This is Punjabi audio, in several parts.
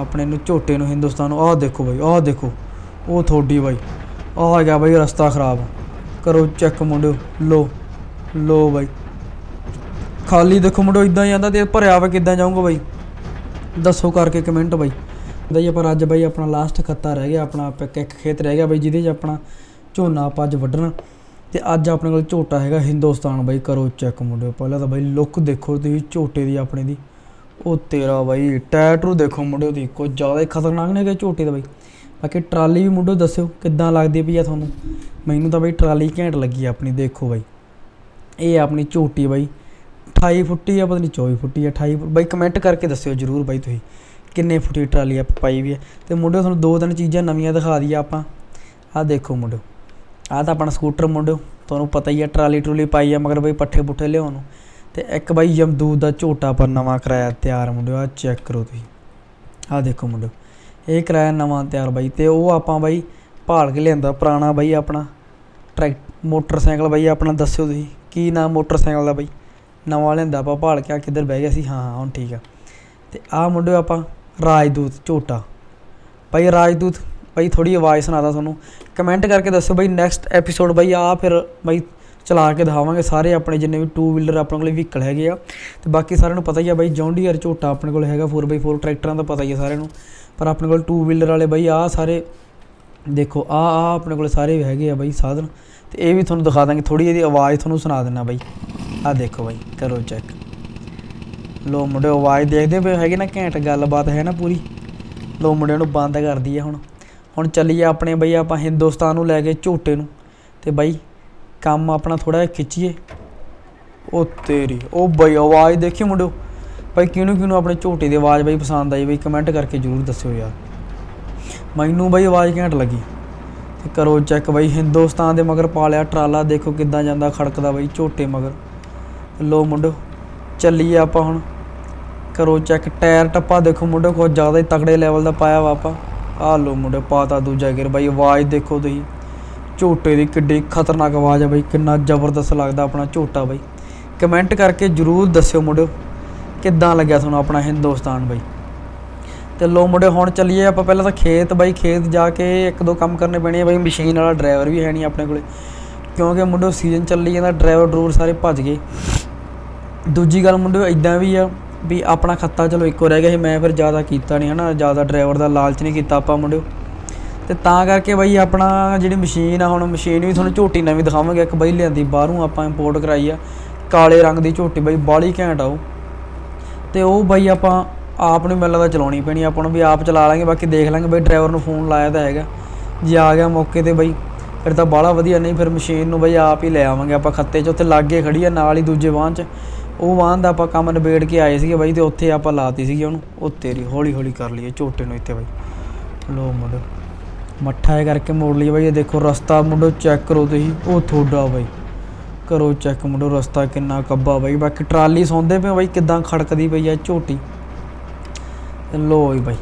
ਆਪਣੇ ਨੂੰ, ਝੋਟੇ ਨੂੰ, ਹਿੰਦੁਸਤਾਨ ਨੂੰ, ਆਹ ਦੇਖੋ ਬਾਈ, ਆਹ ਦੇਖੋ, ਉਹ ਥੋੜੀ ਬਾਈ, ਆਹ ਆ ਗਿਆ ਬਾਈ ਰਸਤਾ ਖਰਾਬ। ਕਰੋ ਚੈੱਕ ਮੁੰਡਿਓ ਲੋ ਲੋ ਬਾਈ। ਖਾਲੀ ਦੇਖੋ ਮੁੰਡਿਓ ਇਦਾਂ ਜਾਂਦਾ ਤੇ ਭਰਿਆ ਵਾ ਕਿੱਦਾਂ ਜਾਊਂਗਾ ਬਾਈ? ਦੱਸੋ ਕਰਕੇ ਕਮੈਂਟ ਬਾਈ। ਦਾ ਜੀ ਪਰ ਅੱਜ ਬਾਈ ਆਪਣਾ ਲਾਸਟ ਖੱਤਾ ਰਹਿ ਗਿਆ, ਆਪਣਾ ਆਪਾਂ ਇੱਕ ਇੱਕ ਖੇਤ ਰਹਿ ਗਿਆ ਬਾਈ, ਜਿਹਦੇ 'ਚ ਆਪਣਾ ਝੋਨਾ ਆਪਾਂ ਅੱਜ ਵੱਢਣਾ। ਤੇ ਅੱਜ ਆਪਣੇ ਕੋਲ ਝੋਟਾ ਹੈਗਾ ਹਿੰਦੁਸਤਾਨ ਬਾਈ, ਕਰੋ ਚੈੱਕ ਮੁੰਡਿਓ। ਪਹਿਲਾਂ ਤਾਂ ਬਾਈ ਲੁੱਕ ਦੇਖੋ ਤੁਸੀਂ ਝੋਟੇ ਦੀ, ਆਪਣੇ ਦੀ। ਉਹ ਤੇਰਾ ਬਾਈ ਟੈਟਰੂ ਦੇਖੋ ਮੁੰਡੇ ਦੀ ਕੋਈ ਜ਼ਿਆਦਾ ਹੀ ਖਤਰਨਾਕ ਨਹੀਂ ਹੈਗਾ ਝੋਟੇ ਦਾ ਬਾਈ। ਬਾਕੀ ਟਰਾਲੀ ਵੀ ਮੁੰਡੇ ਦੱਸਿਓ, ਕਿੱਦਾਂ ਲੱਗਦੀ ਪਈ ਆ ਤੁਹਾਨੂੰ? ਮੈਨੂੰ ਤਾਂ ਬਾਈ ਟਰਾਲੀ ਘੈਂਟ ਲੱਗੀ ਆਪਣੀ, ਦੇਖੋ ਬਾਈ। ਇਹ ਆਪਣੀ ਝੋਟੀ ਬਾਈ 28 ਫੁੱਟੀ ਆ, ਪਤਾ ਨਹੀਂ 24 ਫੁੱਟੀ ਆ 28 ਫੁੱਟ, ਬਾਈ ਕਮੈਂਟ ਕਰਕੇ ਦੱਸਿਓ ਜਰੂਰ ਬਾਈ ਤੁਸੀਂ, ਕਿੰਨੇ ਫੁੱਟੀ ਟਰਾਲੀ ਆ, ਪਾਈ ਵੀ ਆ। ਤੇ ਮੁੰਡੇ ਤੁਹਾਨੂੰ ਦੋ ਤਿੰਨ ਚੀਜ਼ਾਂ ਨਵੀਆਂ ਦਿਖਾ ਦਈਏ ਆਪਾਂ। ਆਹ ਦੇਖੋ ਮੁੰਡਿਓ, ਆਹ ਤਾਂ ਆਪਣਾ ਸਕੂਟਰ ਮੁੰਡਿਓ, ਤੁਹਾਨੂੰ ਪਤਾ ਹੀ ਆ ਟਰਾਲੀ ਟਰੂਲੀ ਪਾਈ ਆ, ਮਗਰ ਬਾਈ ਪੱਠੇ ਪੁੱਠੇ ਲਿਆਉਣ ਨੂੰ। ਤੇ ਇੱਕ ਬਾਈ ਯਮਦੂਤ ਦਾ ਝੋਟਾ ਪਰ ਨਵਾਂ ਕਿਰਾਇਆ ਤਿਆਰ ਮੁੰਡਿਓ ਆ ਚੈੱਕ ਕਰੋ ਤੁਸੀਂ। ਆਹ ਦੇਖੋ ਮੁੰਡਿਓ, ਇਹ ਕਿਰਾਇਆ ਨਵਾਂ ਤਿਆਰ ਬਾਈ ਤੇ ਉਹ ਆਪਾਂ ਬਾਈ ਭਾਲ ਕੇ ਲਿਆਂਦਾ, ਪੁਰਾਣਾ ਬਾਈ ਆਪਣਾ। ਟਰੈਕ, ਮੋਟਰਸਾਈਕਲ ਬਾਈ ਆਪਣਾ ਦੱਸਿਓ ਤੁਸੀਂ, ਕੀ ਨਾਮ ਮੋਟਰਸਾਈਕਲ ਦਾ ਬਾਈ? ਨਵਾਂ ਲਿਆਂਦਾ ਆਪਾਂ, ਭਾਲ ਕੇ ਆ ਕਿੱਧਰ ਬਹਿ ਗਿਆ ਸੀ? ਹਾਂ ਹਾਂ, ਹੁਣ ਠੀਕ ਆ। ਤੇ ਆਹ ਮੁੰਡਿਓ ਆਪਾਂ, ਰਾਜਦੂਤ ਝੋਟਾ। ਬਾਈ ਰਾਜਦੂਤ, ਬਾਈ ਥੋੜੀ ਆਵਾਜ਼ ਸੁਣਾਦਾ ਤੁਹਾਨੂੰ। ਕਮੈਂਟ ਕਰਕੇ ਦੱਸੋ ਬਾਈ ਨੈਕਸਟ ਐਪੀਸੋਡ ਬਾਈ ਆ ਫਿਰ ਬਾਈ ਚਲਾ ਕੇ ਦਿਖਾਵਾਂਗੇ। ਸਾਰੇ ਆਪਣੇ ਜਿੰਨੇ ਵੀ 2 ਵੀਲਰ ਆਪਣੇ ਕੋਲੇ ਵਹੀਕਲ ਹੈਗੇ ਆ। ਤੇ ਬਾਕੀ ਸਾਰਿਆਂ ਨੂੰ ਪਤਾ ਹੀ ਆ ਬਾਈ ਜੌਂਡੀਅਰ ਝੋਟਾ ਆਪਣੇ ਕੋਲ ਹੈਗਾ 4x4 ਟਰੈਕਟਰਾਂ ਦਾ ਪਤਾ ਹੀ ਆ ਸਾਰਿਆਂ ਨੂੰ। ਪਰ ਆਪਣੇ ਕੋਲ 2 ਵੀਲਰ ਵਾਲੇ ਬਾਈ ਆ ਸਾਰੇ ਦੇਖੋ ਆ ਆ ਆਪਣੇ ਕੋਲ ਸਾਰੇ ਹੈਗੇ ਆ ਬਾਈ ਸਾਧਨ। ਤੇ ਇਹ ਵੀ ਤੁਹਾਨੂੰ ਦਿਖਾ ਦਾਂਗੇ ਥੋੜੀ ਜਿਹੀ ਆਵਾਜ਼ ਤੁਹਾਨੂੰ ਸੁਣਾ ਦਿੰਨਾ ਬਾਈ। ਆ ਦੇਖੋ ਬਾਈ, ਕਰੋ ਚੈੱਕ ਲੋ ਮੁੰਡੇ, ਆਵਾਜ਼ ਦੇਖਦੇ ਪਏ ਹੈਗੇ ਨਾ ਘੈਂਟ ਗੱਲਬਾਤ, ਹੈ ਨਾ ਪੂਰੀ? ਲੋ ਮੁੰਡਿਆਂ ਨੂੰ ਬੰਦ ਕਰਦੀ ਹੈ ਹੁਣ। ਹੁਣ ਚੱਲੀਏ ਆਪਣੇ ਬਈ, ਆਪਾਂ ਹਿੰਦੁਸਤਾਨ ਨੂੰ ਲੈ ਕੇ ਝੋਟੇ ਨੂੰ। ਤੇ ਬਾਈ ਕੰਮ ਆਪਣਾ ਥੋੜਾ ਜਿਹਾ ਖਿੱਚੀਏ। ਉਹ ਤੇਰੀ, ਉਹ ਬਈ ਆਵਾਜ਼ ਦੇਖੀ ਮੁੰਡਿਓ? ਬਾਈ ਕਿਹਨੂੰ ਕਿਹਨੂੰ ਆਪਣੇ ਝੋਟੇ ਦੀ ਆਵਾਜ਼ ਬਾਈ ਪਸੰਦ ਆਈ? ਬਈ ਕਮੈਂਟ ਕਰਕੇ ਜਰੂਰ ਦੱਸਿਓ ਯਾਰ। ਮੈਨੂੰ ਬਾਈ ਆਵਾਜ਼ ਘੈਂਟ ਲੱਗੀ। ਤੇ ਕਰੋ ਚੈੱਕ ਬਈ, ਹਿੰਦੁਸਤਾਨ ਦੇ ਮਗਰ ਪਾਲਿਆ ਟਰਾਲਾ, ਦੇਖੋ ਕਿੱਦਾਂ ਜਾਂਦਾ ਖੜਕਦਾ ਬਾਈ ਝੋਟੇ ਮਗਰ। ਲੋ ਮੁੰਡੋ ਚੱਲੀਏ ਆਪਾਂ ਹੁਣ। ਕਰੋ ਚੈੱਕ ਟਾਇਰ ਟੱਪਾ ਦੇਖੋ ਮੁੰਡੋ ਕੁਝ ਜ਼ਿਆਦਾ ਹੀ ਤਕੜੇ ਲੈਵਲ ਦਾ ਪਾਇਆ ਵਾ ਆਪਾਂ। ਆਹ ਲੋ ਮੁੰਡੇ ਪਾਤਾ ਦੂਜਾ ਗੇਰ ਬਾਈ ਆਵਾਜ਼ ਦੇਖੋ ਤੁਸੀਂ। ਝੋਟੇ ਦੀ ਕਿੱਡੀ ਖਤਰਨਾਕ ਆਵਾਜ਼ ਆ ਬਾਈ, ਕਿੰਨਾ ਜ਼ਬਰਦਸਤ ਲੱਗਦਾ ਆਪਣਾ ਝੋਟਾ ਬਾਈ। ਕਮੈਂਟ ਕਰਕੇ ਜਰੂਰ ਦੱਸਿਓ ਮੁੰਡਿਓ, ਕਿੱਦਾਂ ਲੱਗਿਆ ਤੁਹਾਨੂੰ ਆਪਣਾ ਹਿੰਦੁਸਤਾਨ ਬਾਈ? ਤੇ ਲੋ ਮੁੰਡੇ ਹੁਣ ਚੱਲੀਏ ਆਪਾਂ ਪਹਿਲਾਂ ਤਾਂ ਖੇਤ ਬਾਈ, ਖੇਤ ਜਾ ਕੇ ਇੱਕ ਦੋ ਕੰਮ ਕਰਨੇ ਪੈਣੇ ਆ ਬਾਈ, ਮਸ਼ੀਨ ਵਾਲਾ ਡਰਾਈਵਰ ਵੀ ਹੈ ਨਹੀਂ ਆਪਣੇ ਕੋਲੇ। ਕਿਉਂਕਿ ਮੁੰਡੋ ਸੀਜ਼ਨ ਚੱਲੀ ਜਾਂਦਾ, ਡਰਾਈਵਰ ਡਰੂਰ ਸਾਰੇ ਭੱਜ ਗਏ। ਦੂਜੀ ਗੱਲ ਮੁੰਡਿਓ ਇਦਾਂ ਵੀ ਆ ਵੀ ਆਪਣਾ ਖੱਤਾ ਚਲੋ ਇੱਕੋ ਰਹਿ ਗਿਆ ਸੀ, ਮੈਂ ਫਿਰ ਜ਼ਿਆਦਾ ਕੀਤਾ ਨਹੀਂ ਹਨਾ, ਜ਼ਿਆਦਾ ਡਰਾਈਵਰ ਦਾ ਲਾਲਚ ਨਹੀਂ ਕੀਤਾ ਆਪਾਂ ਮੁੰਡਿਓ। ਤੇ ਤਾਂ ਕਰਕੇ ਬਾਈ ਆਪਣਾ ਜਿਹੜੀ ਮਸ਼ੀਨ ਆ, ਹੁਣ ਮਸ਼ੀਨ ਵੀ ਤੁਹਾਨੂੰ ਝੋਟੀ ਨਵੀਂ ਦਿਖਾਵਾਂਗੇ। ਇੱਕ ਬਾਈ ਲਿਆਂਦੀ, ਬਾਹਰੋਂ ਆਪਾਂ ਇੰਪੋਰਟ ਕਰਾਈ ਆ। ਕਾਲੇ ਰੰਗ ਦੀ ਝੋਟੀ ਬਾਈ ਬਾਲੀ ਘੈਂਟ ਆ ਉਹ। ਤੇ ਉਹ ਬਾਈ ਆਪਾਂ ਆਪ ਨੂੰ ਮੈਨੂੰ ਲੱਗਦਾ ਚਲਾਉਣੀ ਪੈਣੀ ਆਪਾਂ ਨੂੰ ਵੀ ਆਪ ਚਲਾ ਲਾਂਗੇ, ਬਾਕੀ ਦੇਖ ਲਾਂਗੇ ਬਾਈ ਡਰਾਈਵਰ ਨੂੰ ਫੋਨ ਲਾਇਆ ਤਾਂ ਹੈਗਾ। ਜੇ ਆ ਗਿਆ ਮੌਕੇ ਤੇ ਬਾਈ, ਫਿਰ ਤਾਂ ਬਾਹਲਾ ਵਧੀਆ, ਨਹੀਂ ਫਿਰ ਮਸ਼ੀਨ ਨੂੰ ਬਾਈ ਆਪ ਹੀ ਲੈ ਆਵਾਂਗੇ ਆਪਾਂ ਖੱਤੇ 'ਚ। ਉੱਥੇ ਲਾਗੇ ਖੜੀ ਆ, ਨਾਲ ਹੀ ਦੂਜੇ ਵਾਹਨ 'ਚ। ਉਹ ਵਾਹਨ ਦਾ ਆਪਾਂ ਕੰਮ ਨਿਬੇੜ ਕੇ ਆਏ ਸੀਗੇ ਬਾਈ ਤੇ ਉੱਥੇ ਆਪਾਂ ਲਾਤੀ ਸੀਗੀ ਉਹਨੂੰ। ਉਹ ਤੇਰੀ ਹੌਲੀ ਹੌਲੀ ਕਰ ਲਈਏ ਝੋਟੇ ਨੂੰ ਇੱਥੇ ਬਾਈ। ਲੋ ਮੁੰਡੋ ਮੱਠਾ ਇਹ ਕਰਕੇ ਮੋੜ ਲਈ ਬਾਈ, ਇਹ ਦੇਖੋ ਰਸਤਾ ਮੁੰਡੋ ਚੈੱਕ ਕਰੋ ਤੁਸੀਂ, ਉਹ ਥੋੜਾ ਬਾਈ। ਕਰੋ ਚੈੱਕ ਮੁੰਡੋ, ਰਸਤਾ ਕਿੰਨਾ ਕੱਬਾ ਬਾਈ। ਬਾਕੀ ਟਰਾਲੀ ਸੌਂਦੇ ਪਏ ਬਾਈ, ਕਿਦਾਂ ਖੜਕਦੀ ਪਈ ਆ ਝੋਟੀ। ਤੇ ਲੋ ਜੀ ਬਾਈ,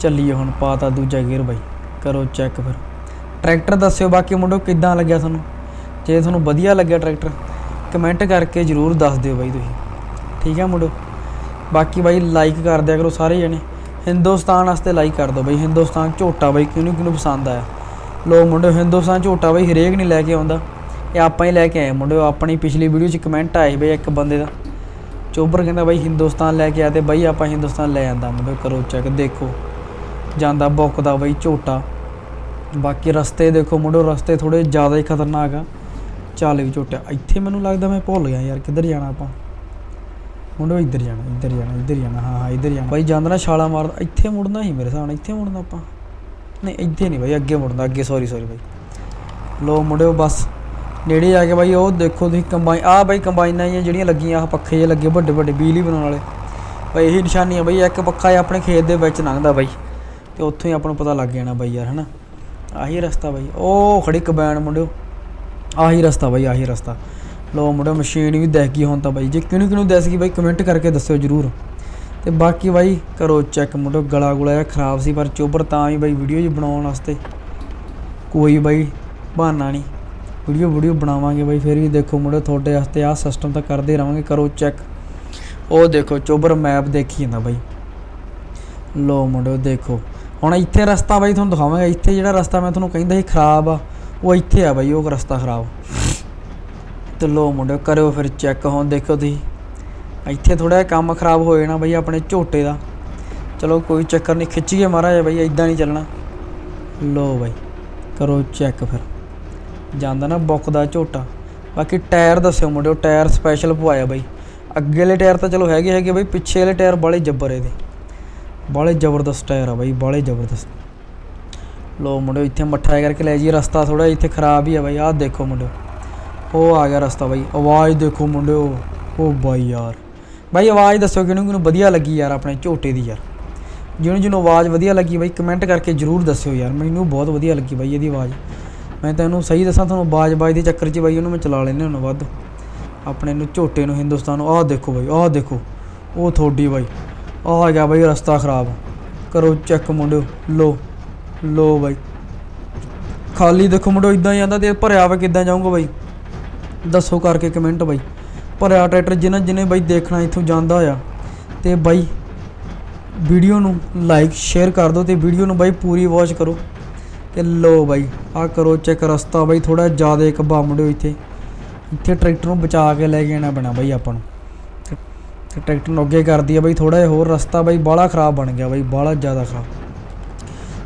ਚੱਲੀਏ ਹੁਣ ਪਾਤਾ ਦੂਜਾ ਗੇਅਰ ਬਾਈ। ਕਰੋ ਚੈੱਕ ਫਿਰ। ਟਰੈਕਟਰ ਦੱਸਿਓ ਬਾਕੀ ਮੁੰਡੋ, ਕਿੱਦਾਂ ਲੱਗਿਆ ਤੁਹਾਨੂੰ? ਜੇ ਤੁਹਾਨੂੰ ਵਧੀਆ ਲੱਗਿਆ ਟਰੈਕਟਰ ਕਮੈਂਟ ਕਰਕੇ ਜਰੂਰ ਦੱਸ ਦਿਓ ਬਾਈ ਤੁਸੀਂ। ਠੀਕ ਹੈ ਮੁੰਡੋ? ਬਾਕੀ ਬਾਈ ਲਾਈਕ ਕਰ ਦਿਆ ਕਰੋ ਸਾਰੇ ਜਣੇ। ਹਿੰਦੁਸਤਾਨ ਵਾਸਤੇ ਲਾਈਕ ਕਰ ਦਿਓ ਬਈ, ਹਿੰਦੁਸਤਾਨ ਝੋਟਾ ਬਾਈ ਕਿਹਨੂੰ ਕਿਹਨੂੰ ਪਸੰਦ ਆਇਆ? ਲੋਕ ਮੁੰਡੇ ਹਿੰਦੁਸਤਾਨ ਝੋਟਾ ਬਾਈ, ਹਰੇਕ ਨਹੀਂ ਲੈ ਕੇ ਆਉਂਦਾ। ਇਹ ਆਪਾਂ ਹੀ ਲੈ ਕੇ ਆਏ ਮੁੰਡੇ ਆਪਣੀ ਪਿਛਲੀ ਵੀਡੀਓ 'ਚ ਕਮੈਂਟ ਆਏ ਬਈ ਇੱਕ ਬੰਦੇ ਦਾ। ਚੋਬਰ ਕਹਿੰਦਾ ਬਈ, ਹਿੰਦੁਸਤਾਨ ਲੈ ਕੇ ਆ ਤੇ ਬਈ ਆਪਾਂ ਹਿੰਦੁਸਤਾਨ ਲੈ ਜਾਂਦਾ ਮੁੰਡੇ ਕਰੋ ਚੈੱਕ ਦੇਖੋ। ਜਾਂਦਾ ਬੁੱਕਦਾ ਬਈ ਝੋਟਾ। ਬਾਕੀ ਰਸਤੇ ਦੇਖੋ ਮੁੰਡੋ ਰਸਤੇ ਥੋੜੇ ਜ਼ਿਆਦਾ ਹੀ ਖਤਰਨਾਕ ਆ। ਚੱਲ ਵੀ ਝੋਟਾ, ਇੱਥੇ ਮੈਨੂੰ ਲੱਗਦਾ ਮੈਂ ਭੁੱਲ ਗਿਆ ਯਾਰ, ਕਿੱਧਰ ਜਾਣਾ ਆਪਾਂ? ਮੁੰਡੋ ਇੱਧਰ ਜਾਣਾ ਇੱਧਰ ਜਾਣਾ ਇੱਧਰ ਜਾਣਾ, ਹਾਂ ਹਾਂ, ਇੱਧਰ ਜਾਣਾ। ਬਾਈ ਜਾਂਦਾ ਨਾ ਛਾਲਾ ਮਾਰਦਾ, ਇੱਥੇ ਮੁੜਨਾ ਸੀ ਮੇਰੇ ਹਿਸਾਬ ਨਾਲ, ਇੱਥੇ ਮੁੜਨਾ ਆਪਾਂ। ਨਹੀਂ, ਇੱਥੇ ਨਹੀਂ ਬਾਈ, ਅੱਗੇ ਮੁੜਨਾ, ਅੱਗੇ ਸੌਰੀ ਸੌਰੀ ਬਾਈ। ਲੋ ਮੁੰਡਿਓ, ਬਸ। ਨੇੜੇ ਆ ਕੇ ਬਾਈ, ਉਹ ਦੇਖੋ ਤੁਸੀਂ ਕੰਬਾਈਨ ਆ ਬਾਈ ਕੰਬਾਈਨਾਂ ਹੀ ਜਿਹੜੀਆਂ ਲੱਗੀਆਂ ਆ ਪੱਖੇ ਜਿਹੇ ਲੱਗੇ, ਵੱਡੇ ਵੱਡੇ, ਬਿਜਲੀ ਬਣਾਉਣ ਵਾਲੇ। ਬਾਈ ਇਹੀ ਨਿਸ਼ਾਨੀ ਆ ਬਾਈ, ਇੱਕ ਪੱਖਾ ਆ ਆਪਣੇ ਖੇਤ ਦੇ ਵਿੱਚ ਲੰਘਦਾ ਬਾਈ, ਤੇ ਉੱਥੋਂ ਹੀ ਆਪਾਂ ਨੂੰ ਪਤਾ ਲੱਗ ਜਾਣਾ ਬਾਈ ਯਾਰ, ਹਨਾ। ਆਹੀ ਰਸਤਾ ਬਾਈ, ਉਹ ਖੜੀ ਕੰਬਾਈਨ ਮੁੰਡਿਓ। ਆਹੀ ਰਸਤਾ ਬਾਈ, ਆਹੀ ਰਸਤਾ। ਲੋ ਮੁੰਡਿਓ ਮਸ਼ੀਨ ਵੀ ਦਿਖ ਗਈ ਹੁਣ ਤਾਂ ਬਾਈ। ਜੇ ਕਿਹਨੂੰ ਕਿਹਨੂੰ ਦਿਸ ਗਈ ਬਾਈ ਕਮੈਂਟ ਕਰਕੇ ਦੱਸਿਓ ਜਰੂਰ। ਤੇ ਬਾਕੀ ਬਾਈ, ਕਰੋ ਚੈੱਕ ਮੁੰਡਿਓ, ਗਲਾ ਗੁਲਾ ਜਿਹਾ ਖਰਾਬ ਸੀ, ਪਰ ਚੋਬਰ ਤਾਂ ਵੀ ਬਾਈ ਵੀਡੀਓ ਜੀ ਬਣਾਉਣ ਵਾਸਤੇ। ਕੋਈ ਬਾਈ ਬਹਾਨਾ ਨਹੀਂ। ਵੀਡੀਓ ਵੀਡੀਓ ਬਣਾਵਾਂਗੇ ਬਾਈ, ਫਿਰ ਵੀ ਦੇਖੋ ਮੁੰਡੇ ਤੁਹਾਡੇ ਵਾਸਤੇ ਆਹ ਸਿਸਟਮ ਤਾਂ ਕਰਦੇ ਰਹਾਂਗੇ ਕਰੋ ਚੈੱਕ ਉਹ ਦੇਖੋ ਚੋਬਰ ਮੈਪ ਦੇਖੀ ਜਾਂਦਾ ਬਾਈ। ਲੋ ਮੁੰਡੇ ਦੇਖੋ। ਹੁਣ ਇੱਥੇ ਰਸਤਾ ਬਾਈ ਤੁਹਾਨੂੰ ਦਿਖਾਵਾਂਗਾ, ਇੱਥੇ ਜਿਹੜਾ ਰਸਤਾ ਮੈਂ ਤੁਹਾਨੂੰ ਕਹਿੰਦਾ ਸੀ ਖਰਾਬ ਆ, ਉਹ ਇੱਥੇ ਆ ਬਾਈ, ਉਹ ਰਸਤਾ ਖਰਾਬ। ਤੇ ਲੋ ਮੁੰਡਿਓ, ਕਰਿਓ ਫਿਰ ਚੈੱਕ ਹੁਣ ਦੇਖੋ ਤੁਸੀਂ। ਇੱਥੇ ਥੋੜਾ ਜਿਹਾ ਕੰਮ ਖਰਾਬ ਹੋ ਜਾਣਾ ਬਾਈ ਆਪਣੇ ਝੋਟੇ ਦਾ। ਚਲੋ ਕੋਈ ਚੱਕਰ ਨਹੀਂ, ਖਿੱਚੀਏ ਮਹਾਰਾਜ ਬਾਈ ਇਦਾਂ ਨਹੀਂ ਚੱਲਣਾ। ਲੋ ਬਾਈ, ਕਰੋ ਚੈੱਕ ਫਿਰ। ਜਾਂਦਾ ਨਾ ਬੁੱਕ ਦਾ ਝੋਟਾ। ਬਾਕੀ ਟਾਇਰ ਦੱਸਿਓ ਮੁੰਡਿਓ, ਟਾਇਰ ਸਪੈਸ਼ਲ ਪਵਾਇਆ ਬਾਈ। ਅੱਗੇ ਵਾਲੇ ਟਾਇਰ ਤਾਂ ਚਲੋ ਹੈਗੇ ਹੈਗੇ ਬਈ, ਪਿੱਛੇ ਵਾਲੇ ਟਾਇਰ ਬਾਲੇ ਜੱਬਰ ਇਹਦੇ। ਬਾਲੇ ਜ਼ਬਰਦਸਤ ਟਾਇਰ ਆ ਬਾਈ, ਬਾਲੇ ਜ਼ਬਰਦਸਤ। ਲੋ ਮੁੰਡਿਓ, ਇੱਥੇ ਮੱਠਾ ਕਰਕੇ ਲੈ ਜੀ ਰਸਤਾ ਥੋੜਾ ਇੱਥੇ ਖਰਾਬ ਹੀ ਆ ਬਾਈ, ਆਹ ਦੇਖੋ ਮੁੰਡਿਓ। ਉਹ ਆ ਗਿਆ ਰਸਤਾ ਬਾਈ। ਆਵਾਜ਼ ਦੇਖੋ ਮੁੰਡਿਓ। ਉਹ ਬਾਈ ਯਾਰ। ਬਾਈ ਆਵਾਜ਼ ਦੱਸੋ ਕਿਹਨੂੰ ਕਿਹਨੂੰ ਵਧੀਆ ਲੱਗੀ ਯਾਰ ਆਪਣੇ ਝੋਟੇ ਦੀ ਯਾਰ। ਜਿਹਨੂੰ ਜਿਹਨੂੰ ਆਵਾਜ਼ ਵਧੀਆ ਲੱਗੀ ਬਾਈ ਕਮੈਂਟ ਕਰਕੇ ਜਰੂਰ ਦੱਸਿਓ ਯਾਰ। ਮੈਨੂੰ ਬਹੁਤ ਵਧੀਆ ਲੱਗੀ ਬਾਈ ਇਹਦੀ ਆਵਾਜ਼। ਮੈਂ ਤਾਂ ਇਹਨੂੰ ਸਹੀ ਦੱਸਾਂ ਤੁਹਾਨੂੰ ਆਵਾਜ਼ ਬਾਜ਼ ਦੇ ਚੱਕਰ 'ਚ ਬਾਈ ਉਹਨੂੰ ਮੈਂ ਚਲਾ ਲੈਂਦੇ ਹੁਣ ਵੱਧ। ਆਪਣੇ ਨੂੰ ਝੋਟੇ ਨੂੰ, ਹਿੰਦੁਸਤਾਨ ਨੂੰ। ਆਹ ਦੇਖੋ ਬਾਈ, ਆਹ ਦੇਖੋ। ਉਹ ਥੋੜੀ ਬਾਈ। ਆਹ ਆ ਗਿਆ ਬਾਈ ਰਸਤਾ ਖਰਾਬ। ਕਰੋ ਚੈੱਕ ਮੁੰਡਿਓ। ਲੋ ਲੋ ਬਾਈ। ਖਾਲੀ ਦੇਖੋ ਮੁੰਡਿਓ ਇਦਾਂ ਜਾਂਦਾ ਤੇ ਭਰਿਆ ਵਾ ਕਿੱਦਾਂ ਜਾਊਂਗਾ ਬਾਈ। ਦੱਸੋ ਕਰਕੇ ਕਮੈਂਟ ਬਾਈ। ਭਰਿਆ ਟਰੈਕਟਰ ਜਿਹਨਾਂ ਜਿਹਨੇ ਬਾਈ ਦੇਖਣਾ, ਇੱਥੋਂ ਜਾਂਦਾ ਆ। ਤੇ ਬਾਈ ਵੀਡੀਓ ਨੂੰ ਲਾਈਕ ਸ਼ੇਅਰ ਕਰ ਦਿਓ ਤੇ ਵੀਡੀਓ ਨੂੰ ਬਾਈ ਪੂਰੀ ਵਾਚ ਕਰੋ। ਤੇ ਲੋ ਬਾਈ ਆ ਕਰੋ ਚੈੱਕ ਰਸਤਾ ਬਾਈ ਥੋੜਾ ਜ਼ਿਆਦਾ ਇੱਕ ਮੁੰਡਿਓ ਇੱਥੇ। ਇੱਥੇ ਟਰੈਕਟਰ ਨੂੰ ਬਚਾ ਕੇ ਲੈ ਕੇ ਆਣਾ ਪੈਣਾ ਬਾਈ ਆਪਾਂ ਨੂੰ। ਤੇ- ਟਰੈਕਟਰ ਨੂੰ ਅੱਗੇ ਕਰਦੀ ਆ ਬਾਈ ਥੋੜਾ ਜਿਹਾ ਹੋਰ ਰਸਤਾ ਬਾਈ ਬਾਹਲਾ ਖਰਾਬ ਬਣ ਗਿਆ ਬਾਈ, ਬਾਹਲਾ ਜ਼ਿਆਦਾ ਖਰਾਬ।